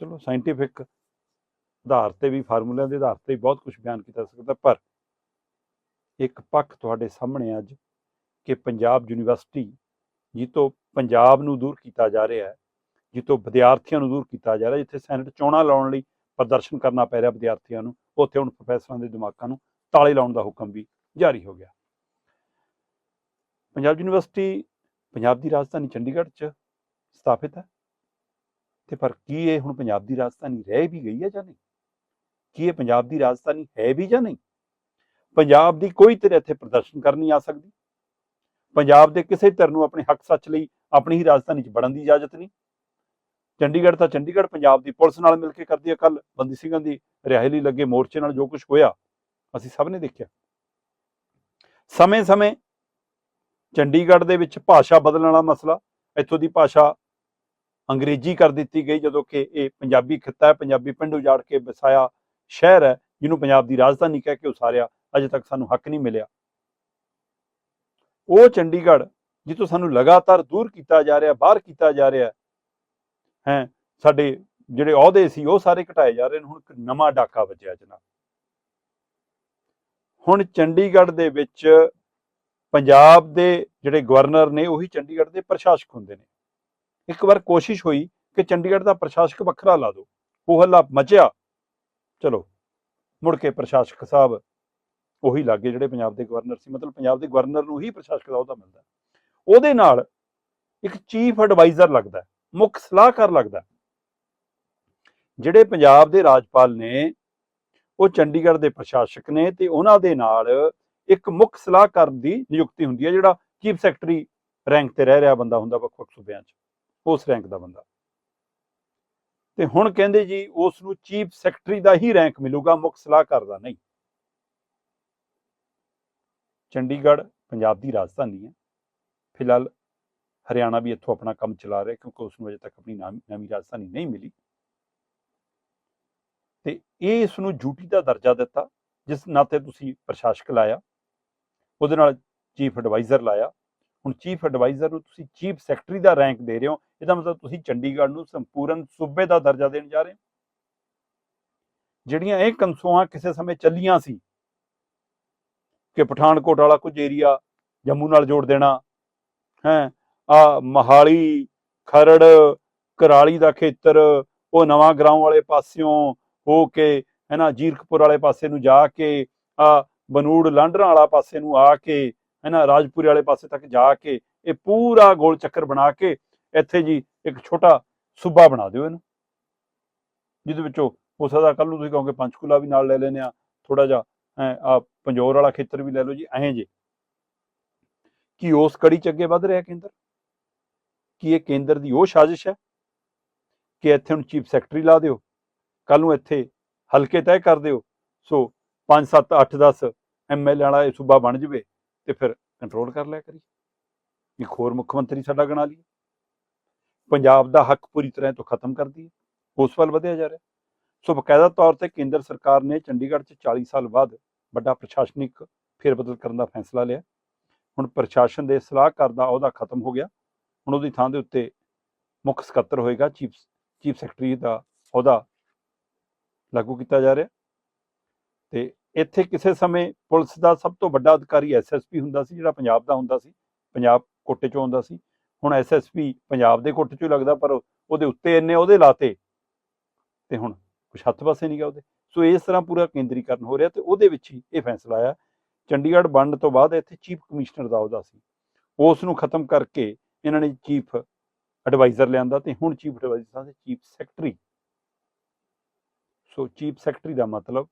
ਚਲੋ ਸਾਇੰਟੀਫਿਕ ਆਧਾਰ ਤੇ ਵੀ, ਫਾਰਮੂਲਿਆਂ ਦੇ ਆਧਾਰ ਤੇ ਵੀ ਬਹੁਤ ਕੁਝ ਬਿਆਨ ਕੀਤਾ ਜਾ ਸਕਦਾ, ਪਰ ਇੱਕ ਪੱਖ ਤੁਹਾਡੇ ਸਾਹਮਣੇ ਅੱਜ ਕਿ ਪੰਜਾਬ ਯੂਨੀਵਰਸਿਟੀ ਜਿੱਤੋਂ ਪੰਜਾਬ ਨੂੰ ਦੂਰ ਕੀਤਾ ਜਾ ਰਿਹਾ ਹੈ ਜਿੱਤੋਂ ਵਿਦਿਆਰਥੀਆਂ ਨੂੰ ਦੂਰ ਕੀਤਾ ਜਾ ਰਿਹਾ, ਜਿੱਥੇ ਸੈਨੇਟ ਚੋਣਾਂ ਲਾਉਣ ਲਈ ਪ੍ਰਦਰਸ਼ਨ ਕਰਨਾ ਪੈ ਰਿਹਾ ਵਿਦਿਆਰਥੀਆਂ ਨੂੰ, ਉੱਥੇ ਹੁਣ ਪ੍ਰੋਫੈਸਰਾਂ ਦੇ ਦਿਮਾਗਾਂ ਨੂੰ ਤਾਲੇ ਲਾਉਣ ਦਾ ਹੁਕਮ ਵੀ ਜਾਰੀ ਹੋ ਗਿਆ। ਪੰਜਾਬ ਯੂਨੀਵਰਸਿਟੀ ਪੰਜਾਬ ਦੀ ਰਾਜਧਾਨੀ ਚੰਡੀਗੜ੍ਹ 'ਚ ਸਥਾਪਿਤ ਹੈ। ਤੇ ਪਰ ਕੀ ਇਹ ਹੁਣ ਪੰਜਾਬ ਦੀ ਰਾਜਧਾਨੀ ਰਹਿ ਵੀ ਗਈ ਹੈ ਜਾਂ ਨਹੀਂ? ਕੀ ਇਹ ਪੰਜਾਬ ਦੀ ਰਾਜਧਾਨੀ ਹੈ ਵੀ ਜਾਂ ਨਹੀਂ? ਪੰਜਾਬ ਦੀ ਕੋਈ ਧਿਰ ਇੱਥੇ ਪ੍ਰਦਰਸ਼ਨ ਕਰਨ ਨਹੀਂ ਆ ਸਕਦੀ। ਪੰਜਾਬ ਦੇ ਕਿਸੇ ਧਿਰ ਨੂੰ ਆਪਣੇ ਹੱਕ ਸੱਚ ਲਈ ਆਪਣੀ ਹੀ ਰਾਜਧਾਨੀ 'ਚ ਵੜਨ ਦੀ ਇਜਾਜ਼ਤ ਨਹੀਂ। ਚੰਡੀਗੜ੍ਹ ਤਾਂ ਚੰਡੀਗੜ੍ਹ ਪੰਜਾਬ ਦੀ ਪੁਲਿਸ ਨਾਲ ਮਿਲ ਕੇ ਕਰਦੀ ਹੈ। ਕੱਲ ਬੰਦੀ ਸਿੰਘਾਂ ਦੀ ਰਿਹਾਈ ਲਈ ਲੱਗੇ ਮੋਰਚੇ ਨਾਲ ਜੋ ਕੁਝ ਹੋਇਆ, ਅਸੀਂ ਸਭ ਨੇ ਦੇਖਿਆ। ਸਮੇਂ-ਸਮੇਂ ਚੰਡੀਗੜ੍ਹ ਦੇ ਵਿੱਚ ਭਾਸ਼ਾ ਬਦਲਣ ਵਾਲਾ ਮਸਲਾ, ਇੱਥੋਂ ਦੀ ਭਾਸ਼ਾ ਅੰਗਰੇਜ਼ੀ ਕਰ ਦਿੱਤੀ ਗਈ, ਜਦੋਂ ਕਿ ਇਹ ਪੰਜਾਬੀ ਖਿੱਤਾ ਹੈ, ਪੰਜਾਬੀ ਪਿੰਡ ਉਜਾੜ ਕੇ ਵਸਾਇਆ ਸ਼ਹਿਰ ਹੈ, ਜਿਹਨੂੰ ਪੰਜਾਬ ਦੀ ਰਾਜਧਾਨੀ ਕਹਿ ਕੇ ਉਸਾਰਿਆ, ਅਜੇ ਤੱਕ ਸਾਨੂੰ ਹੱਕ ਨਹੀਂ ਮਿਲਿਆ। ਉਹ ਚੰਡੀਗੜ੍ਹ, ਜਿੱਥੋਂ ਸਾਨੂੰ ਲਗਾਤਾਰ ਦੂਰ ਕੀਤਾ ਜਾ ਰਿਹਾ, ਬਾਹਰ ਕੀਤਾ ਜਾ ਰਿਹਾ ਹੈ ਸਾਡੇ ਜਿਹੜੇ ਅਹੁਦੇ ਸੀ, ਉਹ ਸਾਰੇ ਘਟਾਏ ਜਾ ਰਹੇ ਨੇ, ਹੁਣ ਇੱਕ ਨਵਾਂ ਡਾਕਾ ਵੱਜਿਆ ਜਨਾਬ। ਹੁਣ ਚੰਡੀਗੜ੍ਹ ਦੇ ਵਿੱਚ ਪੰਜਾਬ ਦੇ ਜਿਹੜੇ ਗਵਰਨਰ ਨੇ ਉਹੀ ਚੰਡੀਗੜ੍ਹ ਦੇ ਪ੍ਰਸ਼ਾਸਕ ਹੁੰਦੇ ਨੇ। ਇੱਕ ਵਾਰ ਕੋਸ਼ਿਸ਼ ਹੋਈ ਕਿ ਚੰਡੀਗੜ੍ਹ ਦਾ ਪ੍ਰਸ਼ਾਸਕ ਵੱਖਰਾ ਲਾ ਦਿਓ। ਉਹ ਹੱਲਾ ਮਚਿਆ। ਚਲੋ, ਮੁੜ ਕੇ ਪ੍ਰਸ਼ਾਸਕ ਸਾਹਿਬ ਉਹੀ ਲੱਗੇ ਜਿਹੜੇ ਪੰਜਾਬ ਦੇ ਗਵਰਨਰ ਸੀ, ਮਤਲਬ ਪੰਜਾਬ ਦੇ ਗਵਰਨਰ ਨੂੰ ਹੀ ਪ੍ਰਸ਼ਾਸਕ ਦਾ ਅਹੁਦਾ ਮਿਲਦਾ। ਉਹਦੇ ਨਾਲ ਇੱਕ ਚੀਫ ਐਡਵਾਈਜ਼ਰ ਲੱਗਦਾ ਮੁੱਖ ਸਲਾਹਕਾਰ ਲੱਗਦਾ ਜਿਹੜੇ ਪੰਜਾਬ ਦੇ ਰਾਜਪਾਲ ਨੇ, ਉਹ ਚੰਡੀਗੜ੍ਹ ਦੇ ਪ੍ਰਸ਼ਾਸਕ ਨੇ ਤੇ ਉਹਨਾਂ ਦੇ ਨਾਲ ਇੱਕ ਮੁੱਖ ਸਲਾਹਕਾਰ ਦੀ ਨਿਯੁਕਤੀ ਹੁੰਦੀ ਹੈ, ਜਿਹੜਾ ਚੀਫ ਸੈਕਟਰੀ ਰੈਂਕ ਤੇ ਰਹਿ ਰਿਹਾ ਬੰਦਾ ਹੁੰਦਾ ਵੱਖ-ਵੱਖ ਸੂਬਿਆਂ 'ਚ, ਉਸ ਰੈਂਕ ਦਾ ਬੰਦਾ। ਤੇ ਹੁਣ ਕਹਿੰਦੇ ਜੀ ਉਸ ਨੂੰ ਚੀਫ ਸੈਕਟਰੀ ਦਾ ਹੀ ਰੈਂਕ ਮਿਲੂਗਾ, ਮੁੱਖ ਸਲਾਹਕਾਰ ਦਾ ਨਹੀਂ। ਚੰਡੀਗੜ੍ਹ ਪੰਜਾਬ ਦੀ ਰਾਜਧਾਨੀ ਹੈ। ਫਿਲਹਾਲ ਹਰਿਆਣਾ ਵੀ ਇੱਥੋਂ ਆਪਣਾ ਕੰਮ ਚਲਾ ਰਿਹਾ, ਕਿਉਂਕਿ ਉਸ ਨੂੰ ਅਜੇ ਤੱਕ ਆਪਣੀ ਨਵੀਂ ਰਾਜਧਾਨੀ ਨਹੀਂ ਮਿਲੀ। ਤੇ ਇਹ ਇਸ ਨੂੰ ਡਿਊਟੀ ਦਾ ਦਰਜਾ ਦਿੱਤਾ, ਜਿਸ ਨਾਤੇ ਤੁਸੀਂ ਪ੍ਰਸ਼ਾਸਕ ਲਾਇਆ। ਉਹਦੇ ਨਾਲ ਚੀਫ ਐਡਵਾਈਜ਼ਰ ਲਾਇਆ। ਹੁਣ ਚੀਫ ਐਡਵਾਈਜ਼ਰ ਨੂੰ ਤੁਸੀਂ ਚੀਫ ਸੈਕਟਰੀ ਦਾ ਰੈਂਕ ਦੇ ਰਹੇ ਹੋ, ਇਹਦਾ ਮਤਲਬ ਤੁਸੀਂ ਚੰਡੀਗੜ੍ਹ ਨੂੰ ਸੰਪੂਰਨ ਸੂਬੇ ਦਾ ਦਰਜਾ ਦੇਣ ਜਾ ਰਹੇ ਹੋ। ਜਿਹੜੀਆਂ ਇਹ ਕੰਸੋਆਂ ਕਿਸੇ ਸਮੇਂ ਚੱਲੀਆਂ ਸੀ ਕਿ ਪਠਾਨਕੋਟ ਵਾਲਾ ਕੁਝ ਏਰੀਆ ਜੰਮੂ ਨਾਲ ਜੋੜ ਦੇਣਾ, ਹੈ, ਆ ਮਹਾਲੀ, ਖਰੜ, ਕਰਾਲੀ ਦਾ ਖੇਤਰ, ਉਹ ਨਵਾਂ ਗਰਾਉਂ ਵਾਲੇ ਪਾਸਿਓਂ ਹੋ ਕੇ ਹੈ ਨਾ ਜੀਰਕਪੁਰ ਵਾਲੇ ਪਾਸੇ ਨੂੰ ਜਾ ਕੇ, ਆ ਬਨੂੜ ਲਾਂਡਰਾਂ ਵਾਲਾ ਪਾਸੇ ਨੂੰ ਆ ਕੇ ਹੈ ਨਾ ਰਾਜਪੁਰੇ ਵਾਲੇ ਪਾਸੇ ਤੱਕ ਜਾ ਕੇ, ਇਹ ਪੂਰਾ ਗੋਲ ਚੱਕਰ ਬਣਾ ਕੇ ਇੱਥੇ ਜੀ ਇੱਕ ਛੋਟਾ ਸੂਬਾ ਬਣਾ ਦਿਓ ਇਹਨੂੰ। ਜਿਹਦੇ ਵਿੱਚੋਂ ਹੋ ਸਕਦਾ ਕੱਲ ਨੂੰ ਤੁਸੀਂ ਕਹੋਗੇ ਪੰਚਕੂਲਾ ਵੀ ਨਾਲ ਲੈ ਲੈਨੇ ਆ ਥੋੜਾ ਜਿਹਾ ਆ ਪੰਜੋਰ ਵਾਲਾ ਖੇਤਰ ਵੀ ਲੈ ਲਓ ਜੀ, ਐਂ ਜੇ। ਕੀ ਉਸ ਕੜੀ ਚ ਅੱਗੇ ਵੱਧ ਰਿਹਾ ਕੇਂਦਰ? ਕੀ ਇਹ ਕੇਂਦਰ ਦੀ ਉਹ ਸਾਜ਼ਿਸ਼ ਹੈ? ਕਿ ਇੱਥੇ ਹੁਣ ਚੀਫ ਸੈਕਟਰੀ ਲਾ ਦਿਓ ਕੱਲ ਨੂੰ ਇੱਥੇ ਹਲਕੇ ਤੈਅ ਕਰ ਦਿਓ। ਸੋ 5 7 8 10 ਐਮਐਲਏ ਵਾਲਾ ਇਹ ਸੂਬਾ ਬਣ ਜਵੇ ਤੇ ਫਿਰ ਕੰਟਰੋਲ ਕਰ ਲਿਆ ਕਰੀ ਇੱਕ ਹੋਰ ਮੁੱਖ ਮੰਤਰੀ ਸਾਡਾ ਗਣਾ ਲਈ ਪੰਜਾਬ ਦਾ ਹੱਕ ਪੂਰੀ ਤਰ੍ਹਾਂ ਤੋਂ ਖਤਮ ਕਰ ਦਈਏ। ਉਸ ਵੱਲ ਵਧਿਆ ਜਾ ਰਿਹਾ। ਸੋ ਬਕਾਇਦਾ ਤੌਰ ਤੇ ਕੇਂਦਰ ਸਰਕਾਰ ਨੇ ਚੰਡੀਗੜ੍ਹ 'ਚ 40 ਸਾਲ ਬਾਅਦ ਵੱਡਾ ਪ੍ਰਸ਼ਾਸਨਿਕ ਫੇਰਬਦਲ ਕਰਨ ਦਾ ਫੈਸਲਾ ਲਿਆ। ਹੁਣ ਪ੍ਰਸ਼ਾਸਨ ਦੇ ਸਲਾਹਕਾਰ ਦਾ ਅਹੁਦਾ ਖਤਮ ਹੋ ਗਿਆ। ਹੁਣ ਉਹਦੀ ਥਾਂ ਦੇ ਉੱਤੇ ਮੁੱਖ ਸਕੱਤਰ ਹੋਏਗਾ ਚੀਫ ਚੀਫ ਸੈਕਟਰੀ ਦਾ ਅਹੁਦਾ ਲਾਗੂ ਕੀਤਾ ਜਾ ਰਿਹਾ। ਤੇ ਇੱਥੇ ਕਿਸੇ ਸਮੇਂ ਪੁਲਿਸ ਦਾ ਸਭ ਤੋਂ ਵੱਡਾ ਅਧਿਕਾਰੀ ਐਸਐਸਪੀ ਹੁੰਦਾ ਸੀ, ਜਿਹੜਾ ਪੰਜਾਬ ਦਾ ਹੁੰਦਾ ਸੀ, ਪੰਜਾਬ ਕੋਟੇ ਚੋਂ ਆਉਂਦਾ ਸੀ। ਹੁਣ ਐਸਐਸਪੀ ਪੰਜਾਬ ਦੇ ਕੋਟੇ ਚੋਂ ਹੀ ਲੱਗਦਾ, ਪਰ ਉਹਦੇ ਉੱਤੇ ਇੰਨੇ ਉਹਦੇ ਲਾਤੇ ਤੇ ਹੁਣ ਕੁਛ ਹੱਥ ਪਾਸੇ ਨਹੀਂ ਗਿਆ ਉਹਦੇ। ਸੋ ਇਸ ਤਰ੍ਹਾਂ ਪੂਰਾ ਕੇਂਦਰੀਕਰਨ ਹੋ ਰਿਹਾ ਤੇ ਉਹਦੇ ਵਿੱਚ ਹੀ ਇਹ ਫੈਸਲਾ ਆਇਆ। ਚੰਡੀਗੜ੍ਹ ਬਣਨ ਤੋਂ ਬਾਅਦ ਇੱਥੇ ਚੀਫ ਕਮਿਸ਼ਨਰ ਦਾ ਅਹੁਦਾ ਸੀ। ਉਸ ਨੂੰ ਖਤਮ ਕਰਕੇ ਇਹਨਾਂ ਨੇ ਚੀਫ ਐਡਵਾਈਜ਼ਰ ਲਿਆਂਦਾ ਤੇ ਹੁਣ ਚੀਫ ਐਡਵਾਈਜ਼ਰ ਦਾ chief secretary. So chief secretary ਦਾ ਮਤਲਬ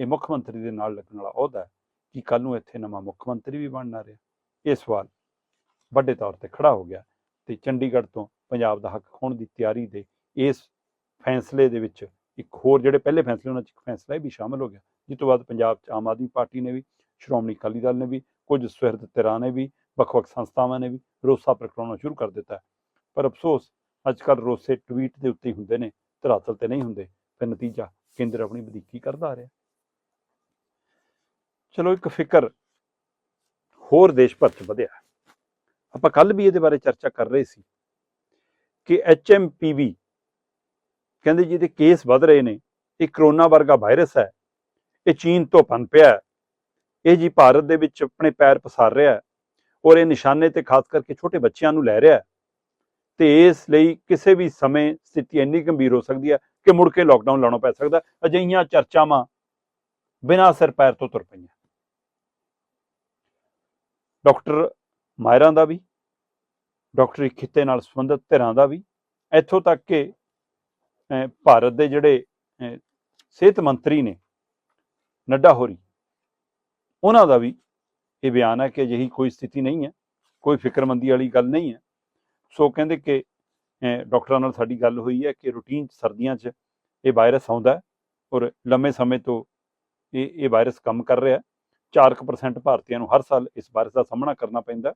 ਇਹ ਮੁੱਖ ਮੰਤਰੀ ਦੇ ਨਾਲ ਲੱਗਣ ਵਾਲਾ ਅਹੁਦਾ ਕਿ ਕੱਲ ਨੂੰ ਇੱਥੇ ਨਵਾਂ ਮੁੱਖ ਮੰਤਰੀ ਵੀ ਬਣਨਾ ਰਿਹਾ। ਇਹ ਸਵਾਲ ਵੱਡੇ ਤੌਰ ਤੇ ਖੜਾ ਹੋ ਗਿਆ ਤੇ ਚੰਡੀਗੜ੍ਹ ਤੋਂ ਪੰਜਾਬ ਦਾ ਹੱਕ ਹੋਣ ਦੀ ਤਿਆਰੀ ਦੇ ਇਸ ਫੈਸਲੇ ਦੇ ਵਿੱਚ ਇੱਕ ਹੋਰ ਜਿਹੜੇ ਪਹਿਲੇ ਫੈਸਲੇ ਉਹਨਾਂ 'ਚ ਇੱਕ ਫੈਸਲਾ ਇਹ ਵੀ ਸ਼ਾਮਲ ਹੋ ਗਿਆ। ਜਿਸ ਤੋਂ ਬਾਅਦ ਪੰਜਾਬ 'ਚ ਆਮ ਆਦਮੀ ਪਾਰਟੀ ਨੇ ਵੀ, ਸ਼੍ਰੋਮਣੀ ਅਕਾਲੀ ਦਲ ਨੇ ਵੀ, ਕੁਝ ਸੁਹਿਰਦ ਧਿਰਾਂ ਨੇ ਵੀ, ਵੱਖ-ਵੱਖ ਸੰਸਥਾਵਾਂ ਨੇ ਵੀ ਰੋਸਾ ਪ੍ਰਗਟਾਉਣਾ ਸ਼ੁਰੂ ਕਰ ਦਿੱਤਾ ਪਰ ਅਫਸੋਸ ਅੱਜ ਕੱਲ ਰੋਸੇ ਟਵੀਟ ਦੇ ਉੱਤੇ ਹੀ ਹੁੰਦੇ ਨੇ, ਧਰਾਤਲ ਤੇ ਨਹੀਂ ਹੁੰਦੇ। ਫਿਰ ਨਤੀਜਾ ਕੇਂਦਰ ਆਪਣੀ ਵਧੀਕੀ ਕਰਦਾ ਆ ਰਿਹਾ। ਚਲੋ ਇੱਕ ਫਿਕਰ ਹੋਰ ਦੇਸ਼ ਭਰ ਚ ਵਧਿਆ ਆਪਾਂ ਕੱਲ ਵੀ ਇਹਦੇ ਬਾਰੇ ਚਰਚਾ ਕਰ ਰਹੇ ਸੀ ਕਿ ਐਚਐਮਪੀਵੀ ਕਹਿੰਦੇ ਜਿਹਦੇ ਕੇਸ ਵਧ ਰਹੇ ਨੇ, ਇਹ ਕਰੋਨਾ ਵਰਗਾ ਵਾਇਰਸ ਹੈ, ਇਹ ਚੀਨ ਤੋਂ ਪਨ ਪਿਆ ਇਹ ਜੀ ਭਾਰਤ ਦੇ ਵਿੱਚ ਆਪਣੇ ਪੈਰ ਪਸਾਰ ਰਿਹਾ ਔਰ ਇਹ ਨਿਸ਼ਾਨੇ ਤੇ ਖਾਸ ਕਰਕੇ ਛੋਟੇ ਬੱਚਿਆਂ ਨੂੰ ਲੈ ਰਿਹਾ ਹੈ ਤੇ ਇਸ ਲਈ ਕਿਸੇ ਵੀ ਸਮੇਂ ਸਥਿਤੀ ਇੰਨੀ ਗੰਭੀਰ ਹੋ ਸਕਦੀ ਹੈ ਕਿ ਮੁੜ ਕੇ ਲੋਕਡਾਊਨ ਲਾਉਣਾ ਪੈ ਸਕਦਾ ਅਜਿਹੀਆਂ ਚਰਚਾਵਾਂ ਬਿਨਾਂ ਸਿਰ ਪੈਰ ਤੋਂ ਤੁਰ ਪਈਆਂ। ਡਾਕਟਰ ਮਾਇਰਾਂ ਦਾ ਵੀ ਡਾਕਟਰੀ ਖਿੱਤੇ ਨਾਲ ਸੰਬੰਧਿਤ ਧਿਰਾਂ ਦਾ ਵੀ। ਇੱਥੋਂ ਤੱਕ ਕਿ ਭਾਰਤ ਦੇ ਜਿਹੜੇ ਸਿਹਤ ਮੰਤਰੀ ਨੇ ਨੱਡਾ ਹੋਰੀ ਉਹਨਾਂ ਦਾ ਵੀ ਇਹ ਬਿਆਨ ਹੈ ਕਿ ਅਜਿਹੀ ਕੋਈ ਸਥਿਤੀ ਨਹੀਂ ਹੈ ਕੋਈ ਫਿਕਰਮੰਦੀ ਵਾਲੀ ਗੱਲ ਨਹੀਂ ਹੈ। ਸੋ ਕਹਿੰਦੇ ਕਿ ਅਹ, ਡਾਕਟਰਾਂ ਨਾਲ ਸਾਡੀ ਗੱਲ ਹੋਈ ਹੈ ਕਿ ਰੂਟੀਨ 'ਚ ਸਰਦੀਆਂ 'ਚ ਇਹ ਵਾਇਰਸ ਆਉਂਦਾ ਔਰ ਲੰਮੇ ਸਮੇਂ ਤੋਂ ਇਹ ਇਹ ਵਾਇਰਸ ਕੰਮ ਕਰ ਰਿਹਾ 4% ਭਾਰਤੀਆਂ ਨੂੰ ਹਰ ਸਾਲ ਇਸ ਵਾਇਰਸ ਦਾ ਸਾਹਮਣਾ ਕਰਨਾ ਪੈਂਦਾ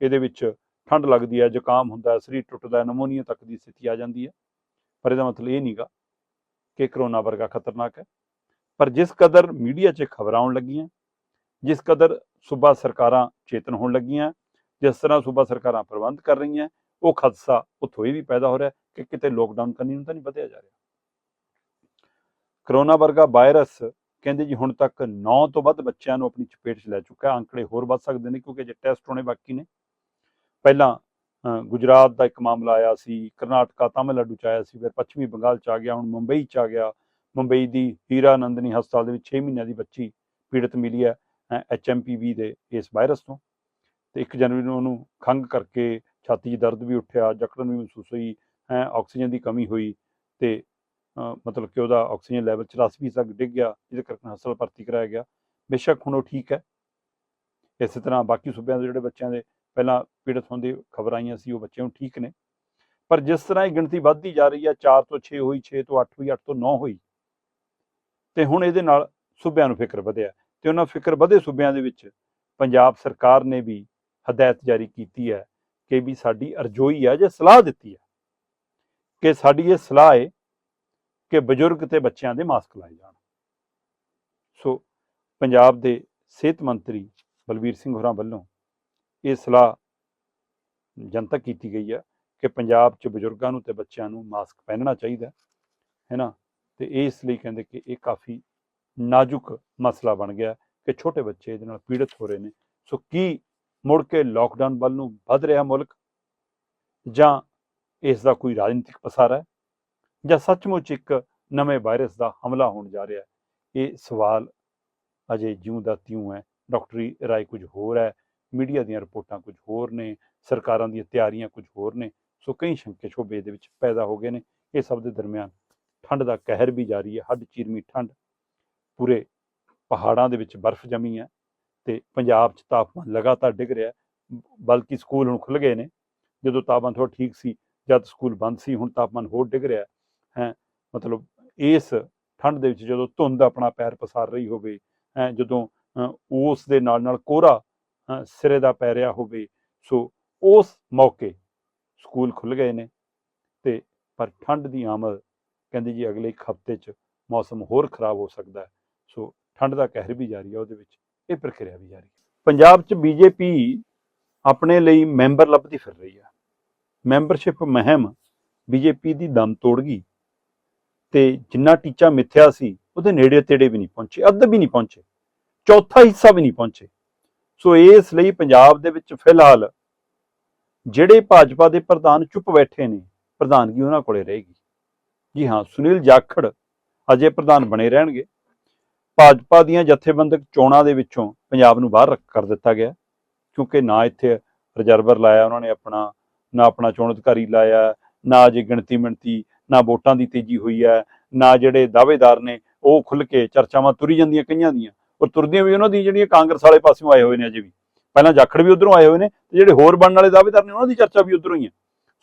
ਇਹਦੇ ਵਿੱਚ ਠੰਡ ਲੱਗਦੀ ਹੈ, ਜ਼ੁਕਾਮ ਹੁੰਦਾ ਸਰੀਰ ਟੁੱਟਦਾ ਨਮੋਨੀਆ ਤੱਕ ਦੀ ਸਥਿਤੀ ਆ ਜਾਂਦੀ ਹੈ। ਪਰ ਇਹਦਾ ਮਤਲਬ ਇਹ ਨਹੀਂਗਾ ਕਿ ਕਰੋਨਾ ਵਰਗਾ ਖਤਰਨਾਕ ਹੈ। ਪਰ ਜਿਸ ਕਦਰ ਮੀਡੀਆ 'ਚ ਖਬਰਾਂ ਆਉਣ ਲੱਗੀਆਂ, ਜਿਸ ਕਦਰ ਸੂਬਾ ਸਰਕਾਰਾਂ ਚੇਤਨ ਹੋਣ ਲੱਗੀਆਂ, ਜਿਸ ਤਰ੍ਹਾਂ ਸੂਬਾ ਸਰਕਾਰਾਂ ਪ੍ਰਬੰਧ ਕਰ ਰਹੀਆਂ, ਉਹ ਖਦਸ਼ਾ ਉੱਥੋਂ ਇਹ ਵੀ ਪੈਦਾ ਹੋ ਰਿਹਾ ਕਿ ਕਿਤੇ ਲੋਕਡਾਊਨ ਕਰਨੀ ਨੂੰ ਤਾਂ ਨਹੀਂ ਵਧਿਆ ਜਾ ਰਿਹਾ। ਕਰੋਨਾ ਵਰਗਾ ਵਾਇਰਸ ਕਹਿੰਦੇ ਜੀ ਹੁਣ ਤੱਕ 9 ਤੋਂ ਵੱਧ ਬੱਚਿਆਂ ਨੂੰ ਆਪਣੀ ਚਪੇਟ 'ਚ ਲੈ ਚੁੱਕਾ ਅੰਕੜੇ ਹੋਰ ਵੱਧ ਸਕਦੇ ਨੇ ਕਿਉਂਕਿ ਜੇ ਟੈਸਟ ਹੋਣੇ ਬਾਕੀ ਨੇ। ਪਹਿਲਾਂ ਗੁਜਰਾਤ ਦਾ ਇੱਕ ਮਾਮਲਾ ਆਇਆ ਸੀ, ਕਰਨਾਟਕਾ, ਤਾਮਿਲਨਾਡੂ ਚ ਆਇਆ ਸੀ, ਫਿਰ ਪੱਛਮੀ ਬੰਗਾਲ ਚ ਆ ਗਿਆ, ਹੁਣ ਮੁੰਬਈ ਚ ਆ ਗਿਆ। ਮੁੰਬਈ ਦੀ ਹੀਰਾ ਨੰਦਨੀ ਹਸਪਤਾਲ ਦੇ ਵਿੱਚ 6 ਮਹੀਨਿਆਂ ਦੀ ਬੱਚੀ ਪੀੜਤ ਮਿਲੀ ਹੈ ਐਚਐਮਪੀਵੀ ਦੇ ਇਸ ਵਾਇਰਸ ਤੋਂ। ਤੇ 1 ਜਨਵਰੀ ਨੂੰ ਉਹਨੂੰ ਖੰਘ ਕਰਕੇ ਛਾਤੀ 'ਚ ਦਰਦ ਵੀ ਉੱਠਿਆ, ਜਕੜਨ ਵੀ ਮਹਿਸੂਸ ਹੋਈ ਹੈ ਆਕਸੀਜਨ ਦੀ ਕਮੀ ਹੋਈ ਤੇ ਮਤਲਬ ਕਿ ਉਹਦਾ ਆਕਸੀਜਨ ਲੈਵਲ 84 ਤੱਕ ਡਿੱਗ ਗਿਆ, ਜਿਹਦੇ ਕਰਕੇ ਹਸਪਤਾਲ ਭਰਤੀ ਕਰਾਇਆ ਗਿਆ। ਬੇਸ਼ੱਕ ਹੁਣ ਉਹ ਠੀਕ ਹੈ। ਇਸੇ ਤਰ੍ਹਾਂ ਬਾਕੀ ਸੂਬਿਆਂ ਦੇ ਜਿਹੜੇ ਬੱਚਿਆਂ ਦੇ ਪਹਿਲਾਂ ਪੀੜਤ ਹੋਣ ਦੀ ਖਬਰ ਆਈਆਂ ਸੀ, ਉਹ ਬੱਚੇ ਹੁਣ ਠੀਕ ਨੇ। ਪਰ ਜਿਸ ਤਰ੍ਹਾਂ ਇਹ ਗਿਣਤੀ ਵੱਧਦੀ ਜਾ ਰਹੀ ਹੈ 4 ਤੋਂ 6 ਹੋਈ 6 ਤੋਂ 8 ਹੋਈ 8 ਤੋਂ 9 ਹੋਈ, ਤੇ ਹੁਣ ਇਹਦੇ ਨਾਲ ਸੂਬਿਆਂ ਨੂੰ ਫਿਕਰ ਵਧਿਆ ਤੇ ਉਹਨਾਂ ਫਿਕਰ ਵਧੇ ਸੂਬਿਆਂ ਦੇ ਵਿੱਚ ਪੰਜਾਬ ਸਰਕਾਰ ਨੇ ਵੀ ਹਦਾਇਤ ਜਾਰੀ ਕੀਤੀ ਹੈ ਕਿ ਵੀ ਸਾਡੀ ਅਰਜ਼ੋਈ ਹੈ ਜੇ ਸਲਾਹ ਦਿੱਤੀ ਹੈ ਕਿ ਸਾਡੀ ਇਹ ਸਲਾਹ ਹੈ ਕਿ ਬਜ਼ੁਰਗ ਤੇ ਬੱਚਿਆਂ ਦੇ ਮਾਸਕ ਲਾਏ ਜਾਣ। ਸੋ ਪੰਜਾਬ ਦੇ ਸਿਹਤ ਮੰਤਰੀ ਬਲਬੀਰ ਸਿੰਘ ਹੋਰਾਂ ਵੱਲੋਂ ਇਹ ਸਲਾਹ ਜਨਤਕ ਕੀਤੀ ਗਈ ਹੈ ਕਿ ਪੰਜਾਬ 'ਚ ਬਜ਼ੁਰਗਾਂ ਨੂੰ ਤੇ ਬੱਚਿਆਂ ਨੂੰ ਮਾਸਕ ਪਹਿਨਣਾ ਚਾਹੀਦਾ ਹੈ ਨਾ? ਤੇ ਇਸ ਲਈ ਕਹਿੰਦੇ ਕਿ ਇਹ ਕਾਫੀ ਨਾਜ਼ੁਕ ਮਸਲਾ ਬਣ ਗਿਆ ਕਿ ਛੋਟੇ ਬੱਚੇ ਇਹਦੇ ਨਾਲ ਪੀੜਤ ਹੋ ਰਹੇ ਨੇ। ਸੋ ਕੀ ਮੁੜ ਕੇ ਲੋਕਡਾਊਨ ਵੱਲ ਨੂੰ ਵੱਧ ਰਿਹਾ ਮੁਲਕ ਜਾਂ ਇਸ ਦਾ ਕੋਈ ਰਾਜਨੀਤਿਕ ਪਸਾਰਾ ਹੈ? ਜਾਂ ਸੱਚਮੁੱਚ ਇੱਕ ਨਵੇਂ ਵਾਇਰਸ ਦਾ ਹਮਲਾ ਹੋਣ ਜਾ ਰਿਹਾ ਹੈ। ਇਹ ਸਵਾਲ ਅਜੇ ਜਿਉਂ ਦਾ ਤਿਉਂ ਹੈ। ਡਾਕਟਰੀ ਰਾਏ ਕੁਝ ਹੋਰ ਹੈ, ਮੀਡੀਆ ਦੀਆਂ ਰਿਪੋਰਟਾਂ ਕੁਝ ਹੋਰ ਨੇ, ਸਰਕਾਰਾਂ ਦੀਆਂ ਤਿਆਰੀਆਂ ਕੁਝ ਹੋਰ ਨੇ। ਸੋ ਕਈ ਸ਼ੰਕੇ ਸ਼ੋਬੇ ਦੇ ਵਿੱਚ ਪੈਦਾ ਹੋ ਗਏ ਨੇ। ਇਹ ਸਭ ਦੇ ਦਰਮਿਆਨ ਠੰਡ ਦਾ ਕਹਿਰ ਵੀ ਜਾਰੀ ਹੈ। ਹੱਡ ਚੀਰਮੀ ਠੰਡ ਪੂਰੇ ਪਹਾੜਾਂ ਦੇ ਵਿੱਚ ਬਰਫ਼ ਜਮੀ ਹੈ ਤੇ ਪੰਜਾਬ 'ਚ ਤਾਪਮਾਨ ਲਗਾਤਾਰ ਡਿੱਗ ਰਿਹਾ ਬਲਕਿ ਸਕੂਲ ਹੁਣ ਖੁੱਲ ਗਏ ਨੇ। ਜਦੋਂ ਤਾਪਮਾਨ ਥੋੜਾ ਠੀਕ ਸੀ, ਜਦ ਸਕੂਲ ਬੰਦ ਸੀ, ਹੁਣ ਤਾਪਮਾਨ ਹੋਰ ਡਿੱਗ ਰਿਹਾ ਹੈ, ਮਤਲਬ ਇਸ ਠੰਡ ਦੇ ਵਿੱਚ ਜਦੋਂ ਧੁੰਦ ਆਪਣਾ ਪੈਰ ਪਸਾਰ ਰਹੀ ਹੋਵੇ, ਹੈ, ਜਦੋਂ ਉਸ ਦੇ ਨਾਲ ਨਾਲ ਕੋਹਰਾ ਸਿਰੇ ਦਾ ਪੈ ਰਿਹਾ ਹੋਵੇ, ਸੋ ਉਸ ਮੌਕੇ ਸਕੂਲ ਖੁੱਲ ਗਏ ਨੇ ਤੇ ਪਰ ਠੰਡ ਦੀ ਆਮਦ ਕਹਿੰਦੇ ਜੀ ਅਗਲੇ ਇੱਕ ਹਫ਼ਤੇ 'ਚ ਮੌਸਮ ਹੋਰ ਖਰਾਬ ਹੋ ਸਕਦਾ ਸੋ ਠੰਡ ਦਾ ਕਹਿਰ ਵੀ ਜਾਰੀ ਹੈ ਉਹਦੇ ਵਿੱਚ, ਇਹ ਪ੍ਰਕਿਰਿਆ ਵੀ ਜਾਰੀ। ਹੈ ਪੰਜਾਬ 'ਚ ਬੀਜੇਪੀ ਆਪਣੇ ਲਈ ਮੈਂਬਰ ਲੱਭਦੀ ਫਿਰ ਰਹੀ ਹੈ ਮੈਂਬਰਸ਼ਿਪ ਮਹਿਮ ਬੀਜੇਪੀ ਦੀ ਦਮ ਤੋੜ ਗਈ। ਤੇ ਜਿੰਨਾ ਟੀਚਾ ਮਿੱਥਿਆ ਸੀ, ਉਹਦੇ ਨੇੜੇ ਤੇੜੇ ਵੀ ਨਹੀਂ ਪਹੁੰਚੇ, ਅੱਧ ਵੀ ਨਹੀਂ ਪਹੁੰਚੇ, ਚੌਥਾ ਹਿੱਸਾ ਵੀ ਨਹੀਂ ਪਹੁੰਚੇ। ਸੋ ਇਸ ਲਈ ਪੰਜਾਬ ਦੇ ਵਿੱਚ ਫਿਲਹਾਲ ਜਿਹੜੇ ਭਾਜਪਾ ਦੇ ਪ੍ਰਧਾਨ ਚੁੱਪ ਬੈਠੇ ਨੇ, ਪ੍ਰਧਾਨਗੀ ਉਹਨਾਂ ਕੋਲੇ ਰਹੇਗੀ ਜੀ ਹਾਂ, ਸੁਨੀਲ ਜਾਖੜ ਅਜੇ ਪ੍ਰਧਾਨ ਬਣੇ ਰਹਿਣਗੇ। ਭਾਜਪਾ ਦੀਆਂ ਜਥੇਬੰਦਕ ਚੋਣਾਂ ਦੇ ਵਿੱਚੋਂ ਪੰਜਾਬ ਨੂੰ ਬਾਹਰ ਰੱਖ ਕਰ ਦਿੱਤਾ ਗਿਆ, ਕਿਉਂਕਿ ਨਾ ਇੱਥੇ ਰਿਜ਼ਰਵਰ ਲਾਇਆ ਉਹਨਾਂ ਨੇ ਆਪਣਾ, ਨਾ ਆਪਣਾ ਚੋਣ ਅਧਿਕਾਰੀ ਲਾਇਆ, ਨਾ ਅਜੇ ਗਿਣਤੀ ਮਿਣਤੀ ਨਾ ਵੋਟਾਂ ਦੀ ਤੇਜ਼ੀ ਹੋਈ ਹੈ, ਨਾ ਜਿਹੜੇ ਦਾਅਵੇਦਾਰ ਨੇ, ਉਹ ਖੁੱਲ ਕੇ ਚਰਚਾਵਾਂ ਤੁਰੀ ਜਾਂਦੀਆਂ ਕਈਆਂ ਦੀਆਂ। ਔਰ ਤੁਰਦੀਆਂ ਵੀ ਉਹਨਾਂ ਦੀ ਜਿਹੜੀਆਂ ਕਾਂਗਰਸ ਵਾਲੇ ਪਾਸਿਓਂ ਆਏ ਹੋਏ ਨੇ ਅਜੇ ਵੀ। ਪਹਿਲਾਂ ਜਾਖੜ ਵੀ ਉਧਰੋਂ ਆਏ ਹੋਏ ਨੇ ਤੇ ਜਿਹੜੇ ਹੋਰ ਬਣਨ ਵਾਲੇ ਦਾਅਵੇਦਾਰ ਨੇ, ਉਹਨਾਂ ਦੀ ਚਰਚਾ ਵੀ ਉਧਰੋਂ ਹੀ ਹੈ।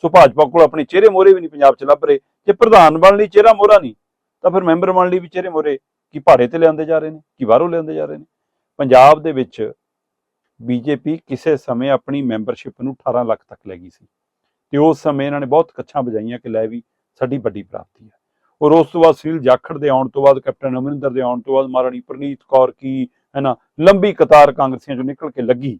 ਸੋ ਭਾਜਪਾ ਕੋਲ ਆਪਣੇ ਚਿਹਰੇ ਮੋਰੇ ਵੀ ਨਹੀਂ ਪੰਜਾਬ 'ਚ ਲੱਭ ਰਹੇ। ਜੇ ਪ੍ਰਧਾਨ ਬਣਨ ਲਈ ਚਿਹਰਾ ਮੋਰਾ ਨਹੀਂ, ਤਾਂ ਫਿਰ ਮੈਂਬਰ ਬਣਨ ਲਈ ਵੀ ਚਿਹਰੇ ਮੋਰੇ ਕੀ ਭਾੜੇ ਤੇ ਲਿਆਂਦੇ ਜਾ ਰਹੇ ਨੇ, ਕੀ ਬਾਹਰੋਂ ਲਿਆਂਦੇ ਜਾ ਰਹੇ ਨੇ? ਪੰਜਾਬ ਦੇ ਵਿੱਚ ਬੀਜੇਪੀ ਕਿਸੇ ਸਮੇਂ ਆਪਣੀ ਮੈਂਬਰਸ਼ਿਪ ਨੂੰ 18 ਲੱਖ ਤੱਕ ਲੈ ਗਈ ਸੀ। ਤੇ ਉਸ ਸਮੇਂ ਇਹਨਾਂ ਨੇ ਬਹੁਤ ਕੱਛਾਂ ਵਜਾਈਆਂ ਕਿ ਲੈ ਵੀ ਸਾਡੀ ਵੱਡੀ ਪ੍ਰਾਪਤੀ ਹੈ। ਔਰ ਉਸ ਤੋਂ ਬਾਅਦ ਸੁਨੀਲ ਜਾਖੜ ਦੇ ਆਉਣ ਤੋਂ ਬਾਅਦ, ਕੈਪਟਨ ਅਮਰਿੰਦਰ ਦੇ ਆਉਣ ਤੋਂ ਬਾਅਦ ਮਹਾਰਾਣੀ ਪ੍ਰਨੀਤ ਕੌਰ ਕੀ, ਹੈ ਨਾ, ਲੰਬੀ ਕਤਾਰ ਕਾਂਗਰਸੀਆਂ ਚੋਂ ਨਿਕਲ ਕੇ ਲੱਗੀ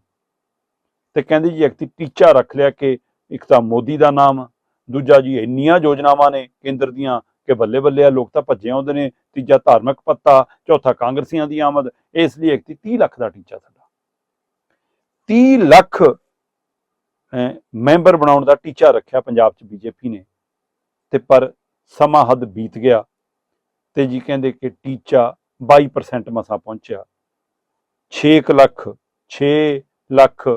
ਤੇ ਕਹਿੰਦੇ ਜੀ, ਇੱਕ ਟੀਚਾ ਰੱਖ ਲਿਆ ਕਿ ਇੱਕ ਤਾਂ ਮੋਦੀ ਦਾ ਨਾਮ, ਦੂਜਾ ਜੀ ਇੰਨੀਆਂ ਯੋਜਨਾਵਾਂ ਨੇ ਕੇਂਦਰ ਦੀਆਂ ਕਿ ਬੱਲੇ ਬੱਲੇ ਆ, ਲੋਕ ਤਾਂ ਭੱਜੇ ਆਉਂਦੇ ਨੇ, ਤੀਜਾ ਧਾਰਮਿਕ ਪੱਤਾ, ਚੌਥਾ ਕਾਂਗਰਸੀਆਂ ਦੀ ਆਮਦ, ਇਸ ਲਈ ਇੱਕ ਤੇ 30 ਲੱਖ ਦਾ ਟੀਚਾ ਸਾਡਾ। 30 ਲੱਖ ਮੈਂਬਰ ਬਣਾਉਣ ਦਾ ਟੀਚਾ ਰੱਖਿਆ ਪੰਜਾਬ 'ਚ ਬੀਜੇਪੀ ਨੇ। ਤੇ ਪਰ ਸਮਾਂ ਹੱਦ ਬੀਤ ਗਿਆ ਤੇ ਜੀ ਕਹਿੰਦੇ ਕਿ ਟੀਚਾ 22% ਮਸਾ ਪਹੁੰਚਿਆ। 6 ਲੱਖ 6 ਲੱਖ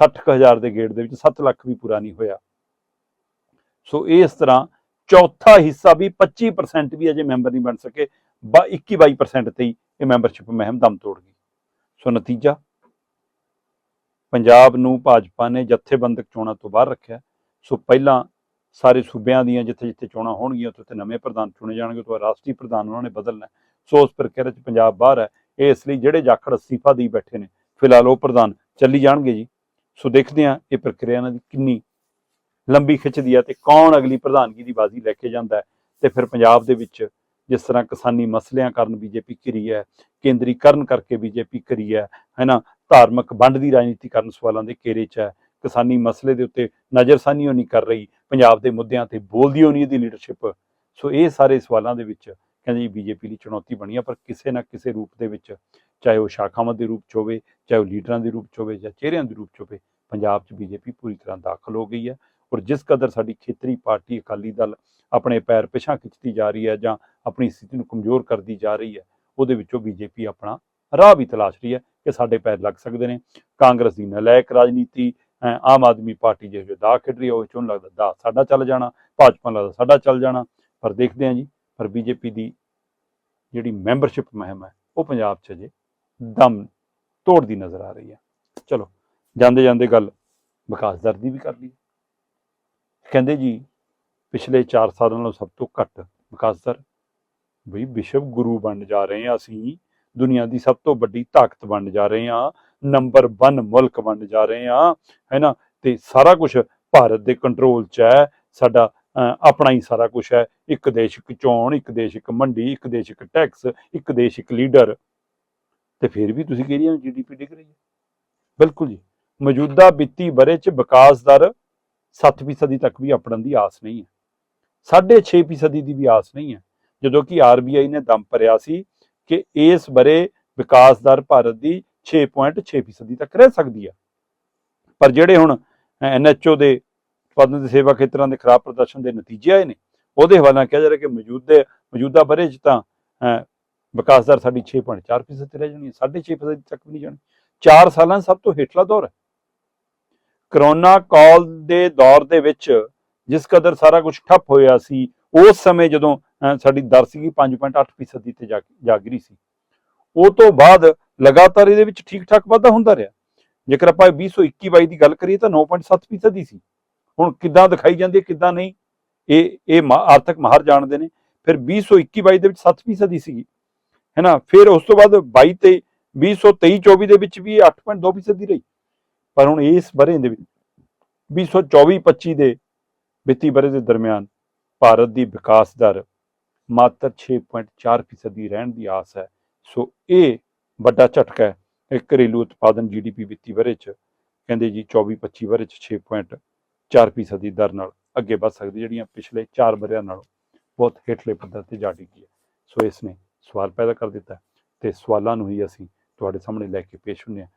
60 ਕੁ ਹਜ਼ਾਰ ਦੇ ਗੇੜ ਦੇ ਵਿੱਚ 7 ਲੱਖ ਵੀ ਪੂਰਾ ਨਹੀਂ ਹੋਇਆ। ਸੋ ਇਸ ਤਰ੍ਹਾਂ ਚੌਥਾ ਹਿੱਸਾ ਵੀ 25% ਵੀ ਅਜੇ ਮੈਂਬਰ ਨਹੀਂ ਬਣ ਸਕੇ। 21 22% ਤੇ ਹੀ ਇਹ ਮੈਂਬਰਸ਼ਿਪ ਮਹਿਮ ਦਮ ਤੋੜ ਗਈ। ਸੋ ਨਤੀਜਾ, ਪੰਜਾਬ ਨੂੰ ਭਾਜਪਾ ਨੇ ਜਥੇਬੰਦਕ ਚੋਣਾਂ ਤੋਂ ਬਾਹਰ ਰੱਖਿਆ। ਸੋ ਪਹਿਲਾਂ ਸਾਰੇ ਸੂਬਿਆਂ ਦੀਆਂ ਜਿੱਥੇ ਜਿੱਥੇ ਚੋਣਾਂ ਹੋਣਗੀਆਂ, ਉੱਥੇ ਉੱਥੇ ਨਵੇਂ ਪ੍ਰਧਾਨ ਚੁਣੇ ਜਾਣਗੇ ਤੋਂ ਰਾਸ਼ਟਰੀ ਪ੍ਰਧਾਨ ਉਹਨਾਂ ਨੇ ਬਦਲਣਾ ਸੋ ਉਸ ਪ੍ਰਕਿਰਿਆ 'ਚ ਪੰਜਾਬ ਬਾਹਰ ਹੈ। ਇਹ ਇਸ ਲਈ ਜਿਹੜੇ ਜਾਖੜ ਅਸਤੀਫਾ ਦੇ ਬੈਠੇ ਨੇ, ਫਿਲਹਾਲ ਉਹ ਪ੍ਰਧਾਨ ਚੱਲੀ ਜਾਣਗੇ ਜੀ। ਸੋ ਦੇਖਦੇ ਹਾਂ ਇਹ ਪ੍ਰਕਿਰਿਆ ਇਹਨਾਂ ਦੀ ਕਿੰਨੀ ਲੰਬੀ ਖਿੱਚਦੀ ਹੈ ਤੇ ਕੌਣ ਅਗਲੀ ਪ੍ਰਧਾਨਗੀ ਦੀ ਬਾਜ਼ੀ ਲੈ ਕੇ ਜਾਂਦਾ ਹੈ। ਤੇ ਫਿਰ ਪੰਜਾਬ ਦੇ ਵਿੱਚ ਜਿਸ ਤਰ੍ਹਾਂ ਕਿਸਾਨੀ ਮਸਲਿਆਂ ਕਾਰਨ ਬੀਜੇਪੀ ਘਿਰੀ ਹੈ, ਕੇਂਦਰੀਕਰਨ ਕਰਕੇ ਬੀਜੇਪੀ ਘਿਰੀ ਹੈ ਹੈਨਾ ਧਾਰਮਿਕ ਵੰਡ ਦੀ ਰਾਜਨੀਤੀ ਕਰਨ ਸਵਾਲਾਂ ਦੇ ਘੇਰੇ 'ਚ ਹੈ। ਕਿਸਾਨੀ ਮਸਲੇ ਦੇ ਉੱਤੇ ਨਜ਼ਰਸਾਨੀ ਉਹ ਨਹੀਂ ਕਰ ਰਹੀ, ਪੰਜਾਬ ਦੇ ਮੁੱਦਿਆਂ ਤੇ ਬੋਲਦੀ ਉਹ ਨਹੀਂ ਇਹਦੀ ਲੀਡਰਸ਼ਿਪ ਸੋ ਇਹ ਸਾਰੇ ਸਵਾਲਾਂ ਦੇ ਵਿੱਚ ਕਹਿੰਦੇ ਜੀ ਬੀਜੇਪੀ ਲਈ ਚੁਣੌਤੀ ਬਣੀ ਆ, ਪਰ ਕਿਸੇ ਨਾ ਕਿਸੇ ਰੂਪ ਦੇ ਵਿੱਚ ਚਾਹੇ ਉਹ ਸ਼ਾਖਾਵਾਂ ਦੇ ਰੂਪ 'ਚ ਹੋਵੇ, ਚਾਹੇ ਉਹ ਲੀਡਰਾਂ ਦੇ ਰੂਪ 'ਚ ਹੋਵੇ ਜਾਂ ਚਿਹਰਿਆਂ ਦੇ ਰੂਪ 'ਚ ਹੋਵੇ, ਪੰਜਾਬ 'ਚ ਬੀਜੇਪੀ ਪੂਰੀ ਤਰ੍ਹਾਂ ਦਾਖਲ ਹੋ ਗਈ ਹੈ ਔਰ ਜਿਸ ਕਦਰ ਸਾਡੀ ਖੇਤਰੀ ਪਾਰਟੀ ਅਕਾਲੀ ਦਲ ਆਪਣੇ ਪੈਰ ਪਿਛਾਂ ਖਿੱਚਦੀ ਜਾ ਰਹੀ ਹੈ ਜਾਂ ਆਪਣੀ ਸਥਿਤੀ ਨੂੰ ਕਮਜ਼ੋਰ ਕਰਦੀ ਜਾ ਰਹੀ ਹੈ ਉਹਦੇ ਵਿੱਚੋਂ ਬੀਜੇਪੀ ਆਪਣਾ ਰਾਹ ਵੀ ਤਲਾਸ਼ ਰਹੀ ਹੈ ਕਿ ਸਾਡੇ ਪੈਰ ਲੱਗ ਸਕਦੇ ਨੇ। ਕਾਂਗਰਸ ਦੀ ਨਲਾਇਕ ਰਾਜਨੀਤੀ ਆਮ ਆਦਮੀ ਪਾਰਟੀ ਜਿਹੋ ਜਿਹਾ ਦਾ ਖੇਡ ਰਹੀ ਹੈ ਉਹ ਚੋਂ ਲੱਗਦਾ ਦਾ ਸਾਡਾ ਚੱਲ ਜਾਣਾ, ਭਾਜਪਾ ਨੂੰ ਲੱਗਦਾ ਸਾਡਾ ਚੱਲ ਜਾਣਾ, ਪਰ ਦੇਖਦੇ ਹਾਂ ਜੀ, ਪਰ ਬੀਜੇਪੀ ਦੀ ਜਿਹੜੀ ਮੈਂਬਰਸ਼ਿਪ ਮੁਹਿੰਮ ਹੈ, ਉਹ ਪੰਜਾਬ 'ਚ ਅਜੇ ਦਮ ਤੋੜਦੀ ਨਜ਼ਰ ਆ ਰਹੀ ਹੈ। ਚਲੋ, ਜਾਂਦੇ ਜਾਂਦੇ ਗੱਲ ਵਿਕਾਸ ਦਰ ਦੀ ਵੀ ਕਰ ਲਈ ਕਹਿੰਦੇ ਜੀ, ਪਿਛਲੇ 4 ਸਾਲਾਂ ਨਾਲੋਂ ਸਭ ਤੋਂ ਘੱਟ ਵਿਕਾਸ ਦਰ ਵੀ ਵਿਸ਼ਵ ਗੁਰੂ ਬਣ ਜਾ ਰਹੇ ਹਾਂ ਅਸੀਂ, ਦੁਨੀਆ ਦੀ ਸਭ ਤੋਂ ਵੱਡੀ ਤਾਕਤ ਬਣ ਜਾ ਰਹੇ ਹਾਂ। ਨੰਬਰ 1 ਮੁਲਕ ਬਣ ਜਾ ਰਹੇ ਹਾਂ, ਹੈਨਾ? ਤੇ ਸਾਰਾ ਕੁਝ ਭਾਰਤ ਦੇ ਕੰਟਰੋਲ 'ਚ ਹੈ, ਸਾਡਾ ਆਪਣਾ ਹੀ ਸਾਰਾ ਕੁਝ ਹੈ। ਇੱਕ ਦੇਸ਼ ਇੱਕ ਚੋਣ, ਇੱਕ ਦੇਸ਼ ਇੱਕ ਮੰਡੀ, ਇੱਕ ਦੇਸ਼ ਇੱਕ ਟੈਕਸ ਇੱਕ ਦੇਸ਼ ਇੱਕ ਲੀਡਰ ਤੇ ਫਿਰ ਵੀ ਤੁਸੀਂ ਕਹਿ ਰਹੇ ਹੋ ਜੀਡੀਪੀ ਡਿੱਗ ਰਹੀ ਹੈ? ਬਿਲਕੁਲ ਜੀ। ਮੌਜੂਦਾ ਵਿੱਤੀ ਬਰੇ 'ਚ ਵਿਕਾਸ ਦਰ 7% ਤੱਕ ਵੀ ਆਪਣਨ ਦੀ ਆਸ ਨਹੀਂ ਹੈ। 6.5% ਦੀ ਵੀ ਆਸ ਨਹੀਂ ਹੈ। ਜਦੋਂ ਕਿ ਆਰਬੀਆਈ ਨੇ ਦਮ ਭਰਿਆ ਸੀ ਕਿ ਇਸ ਬਰੇ ਵਿਕਾਸ ਦਰ ਭਾਰਤ ਦੀ 6.6% ਤੱਕ ਰਹਿ ਸਕਦੀ ਆ। ਪਰ ਜਿਹੜੇ ਹੁਣ ਐਨਐਚਓ ਦੇ ਉਤਪਾਦਨ ਦੇ ਸੇਵਾ ਖੇਤਰਾਂ ਦੇ ਖਰਾਬ ਪ੍ਰਦਰਸ਼ਨ ਦੇ ਨਤੀਜੇ ਆਏ ਨੇ, ਉਹਦੇ ਹਵਾਲੇ ਕਿਹਾ ਜਾ ਰਿਹਾ ਕਿ ਮੌਜੂਦੇ ਮੌਜੂਦਾ ਬਰੇ 'ਚ ਤਾਂ ਵਿਕਾਸ ਦਰ ਸਾਡੀ 6.4% ਤੇ ਰਹਿ ਜਾਣੀ ਹੈ 6.5% ਤੱਕ ਵੀ ਨਹੀਂ ਜਾਣੀ। 4 ਸਾਲਾਂ ਸਭ ਤੋਂ ਹੇਠਲਾ ਦੌਰ ਹੈ। ਕਰੋਨਾ ਕਾਲ ਦੇ ਦੌਰ ਦੇ ਵਿੱਚ ਜਿਸ ਕਦਰ ਸਾਰਾ ਕੁਝ ਠੱਪ ਹੋਇਆ ਸੀ, ਉਸ ਸਮੇਂ ਜਦੋਂ ਸਾਡੀ ਦਰ ਸੀਗੀ 5.8% ਦੀ ਤੇ ਜਾ ਜਾ ਗਿਰੀ ਸੀ। ਉਹ ਤੋਂ ਬਾਅਦ ਲਗਾਤਾਰ ਇਹਦੇ ਵਿੱਚ ਠੀਕ ਠਾਕ ਵਾਧਾ ਹੁੰਦਾ ਰਿਹਾ। ਜੇਕਰ ਆਪਾਂ 2021-22 ਦੀ ਗੱਲ ਕਰੀਏ ਤਾਂ 9.7% ਦੀ ਸੀ। ਹੁਣ ਕਿੱਦਾਂ ਦਿਖਾਈ ਜਾਂਦੀ ਹੈ, ਕਿੱਦਾਂ ਨਹੀਂ, ਇਹ ਇਹ ਮਾ- ਆਰਥਿਕ ਮਾਹਰ ਜਾਣਦੇ ਨੇ। ਫਿਰ 2021-22 ਦੇ ਵਿੱਚ 7% ਦੀ ਸੀਗੀ। ਹੈਨਾ, ਫਿਰ ਉਸ ਤੋਂ ਬਾਅਦ 22 ਤੇ 2023-24 ਦੇ ਵਿੱਚ ਵੀ ਇਹ 8.2% ਦੀ ਰਹੀ। ਪਰ ਹੁਣ ਇਸ ਬਰੇ ਦੇ ਵਿੱਚ 2024-25 ਦੇ ਵਿੱਤੀ ਬਰੇ ਦੇ ਦਰਮਿਆਨ ਭਾਰਤ ਦੀ ਵਿਕਾਸ ਦਰ ਮਾਤਰ 6.4% ਦੀ ਰਹਿਣ ਦੀ ਆਸ ਹੈ। ਸੋ ਇਹ ਵੱਡਾ ਝਟਕਾ ਹੈ। ਇਹ ਘਰੇਲੂ ਉਤਪਾਦਨ ਜੀਡੀਪੀ ਵਿੱਤੀ ਬਰੇ ਚ ਕਹਿੰਦੇ ਜੀ 24-25 ਬਰੇ ਚ 6.4% ਦੀ ਦਰ ਨਾਲ ਅੱਗੇ ਵੱਧ ਸਕਦੀ, ਜਿਹੜੀਆਂ ਪਿਛਲੇ 4 ਬਰਿਆਂ ਨਾਲੋਂ ਬਹੁਤ ਹੇਠਲੇ ਪੱਧਰ ਤੇ ਜਾ ਡਿੱਗੀ ਹੈ। ਸੋ ਇਸ ਨੇ ਸਵਾਲ ਪੈਦਾ ਕਰ ਦਿੱਤਾ ਹੈ ਤੇ ਸਵਾਲਾਂ ਨੂੰ ਹੀ ਅਸੀਂ ਤੁਹਾਡੇ ਸਾਹਮਣੇ ਲੈ ਕੇ ਪੇਸ਼ ਹੁੰਦੇ ਹਾਂ।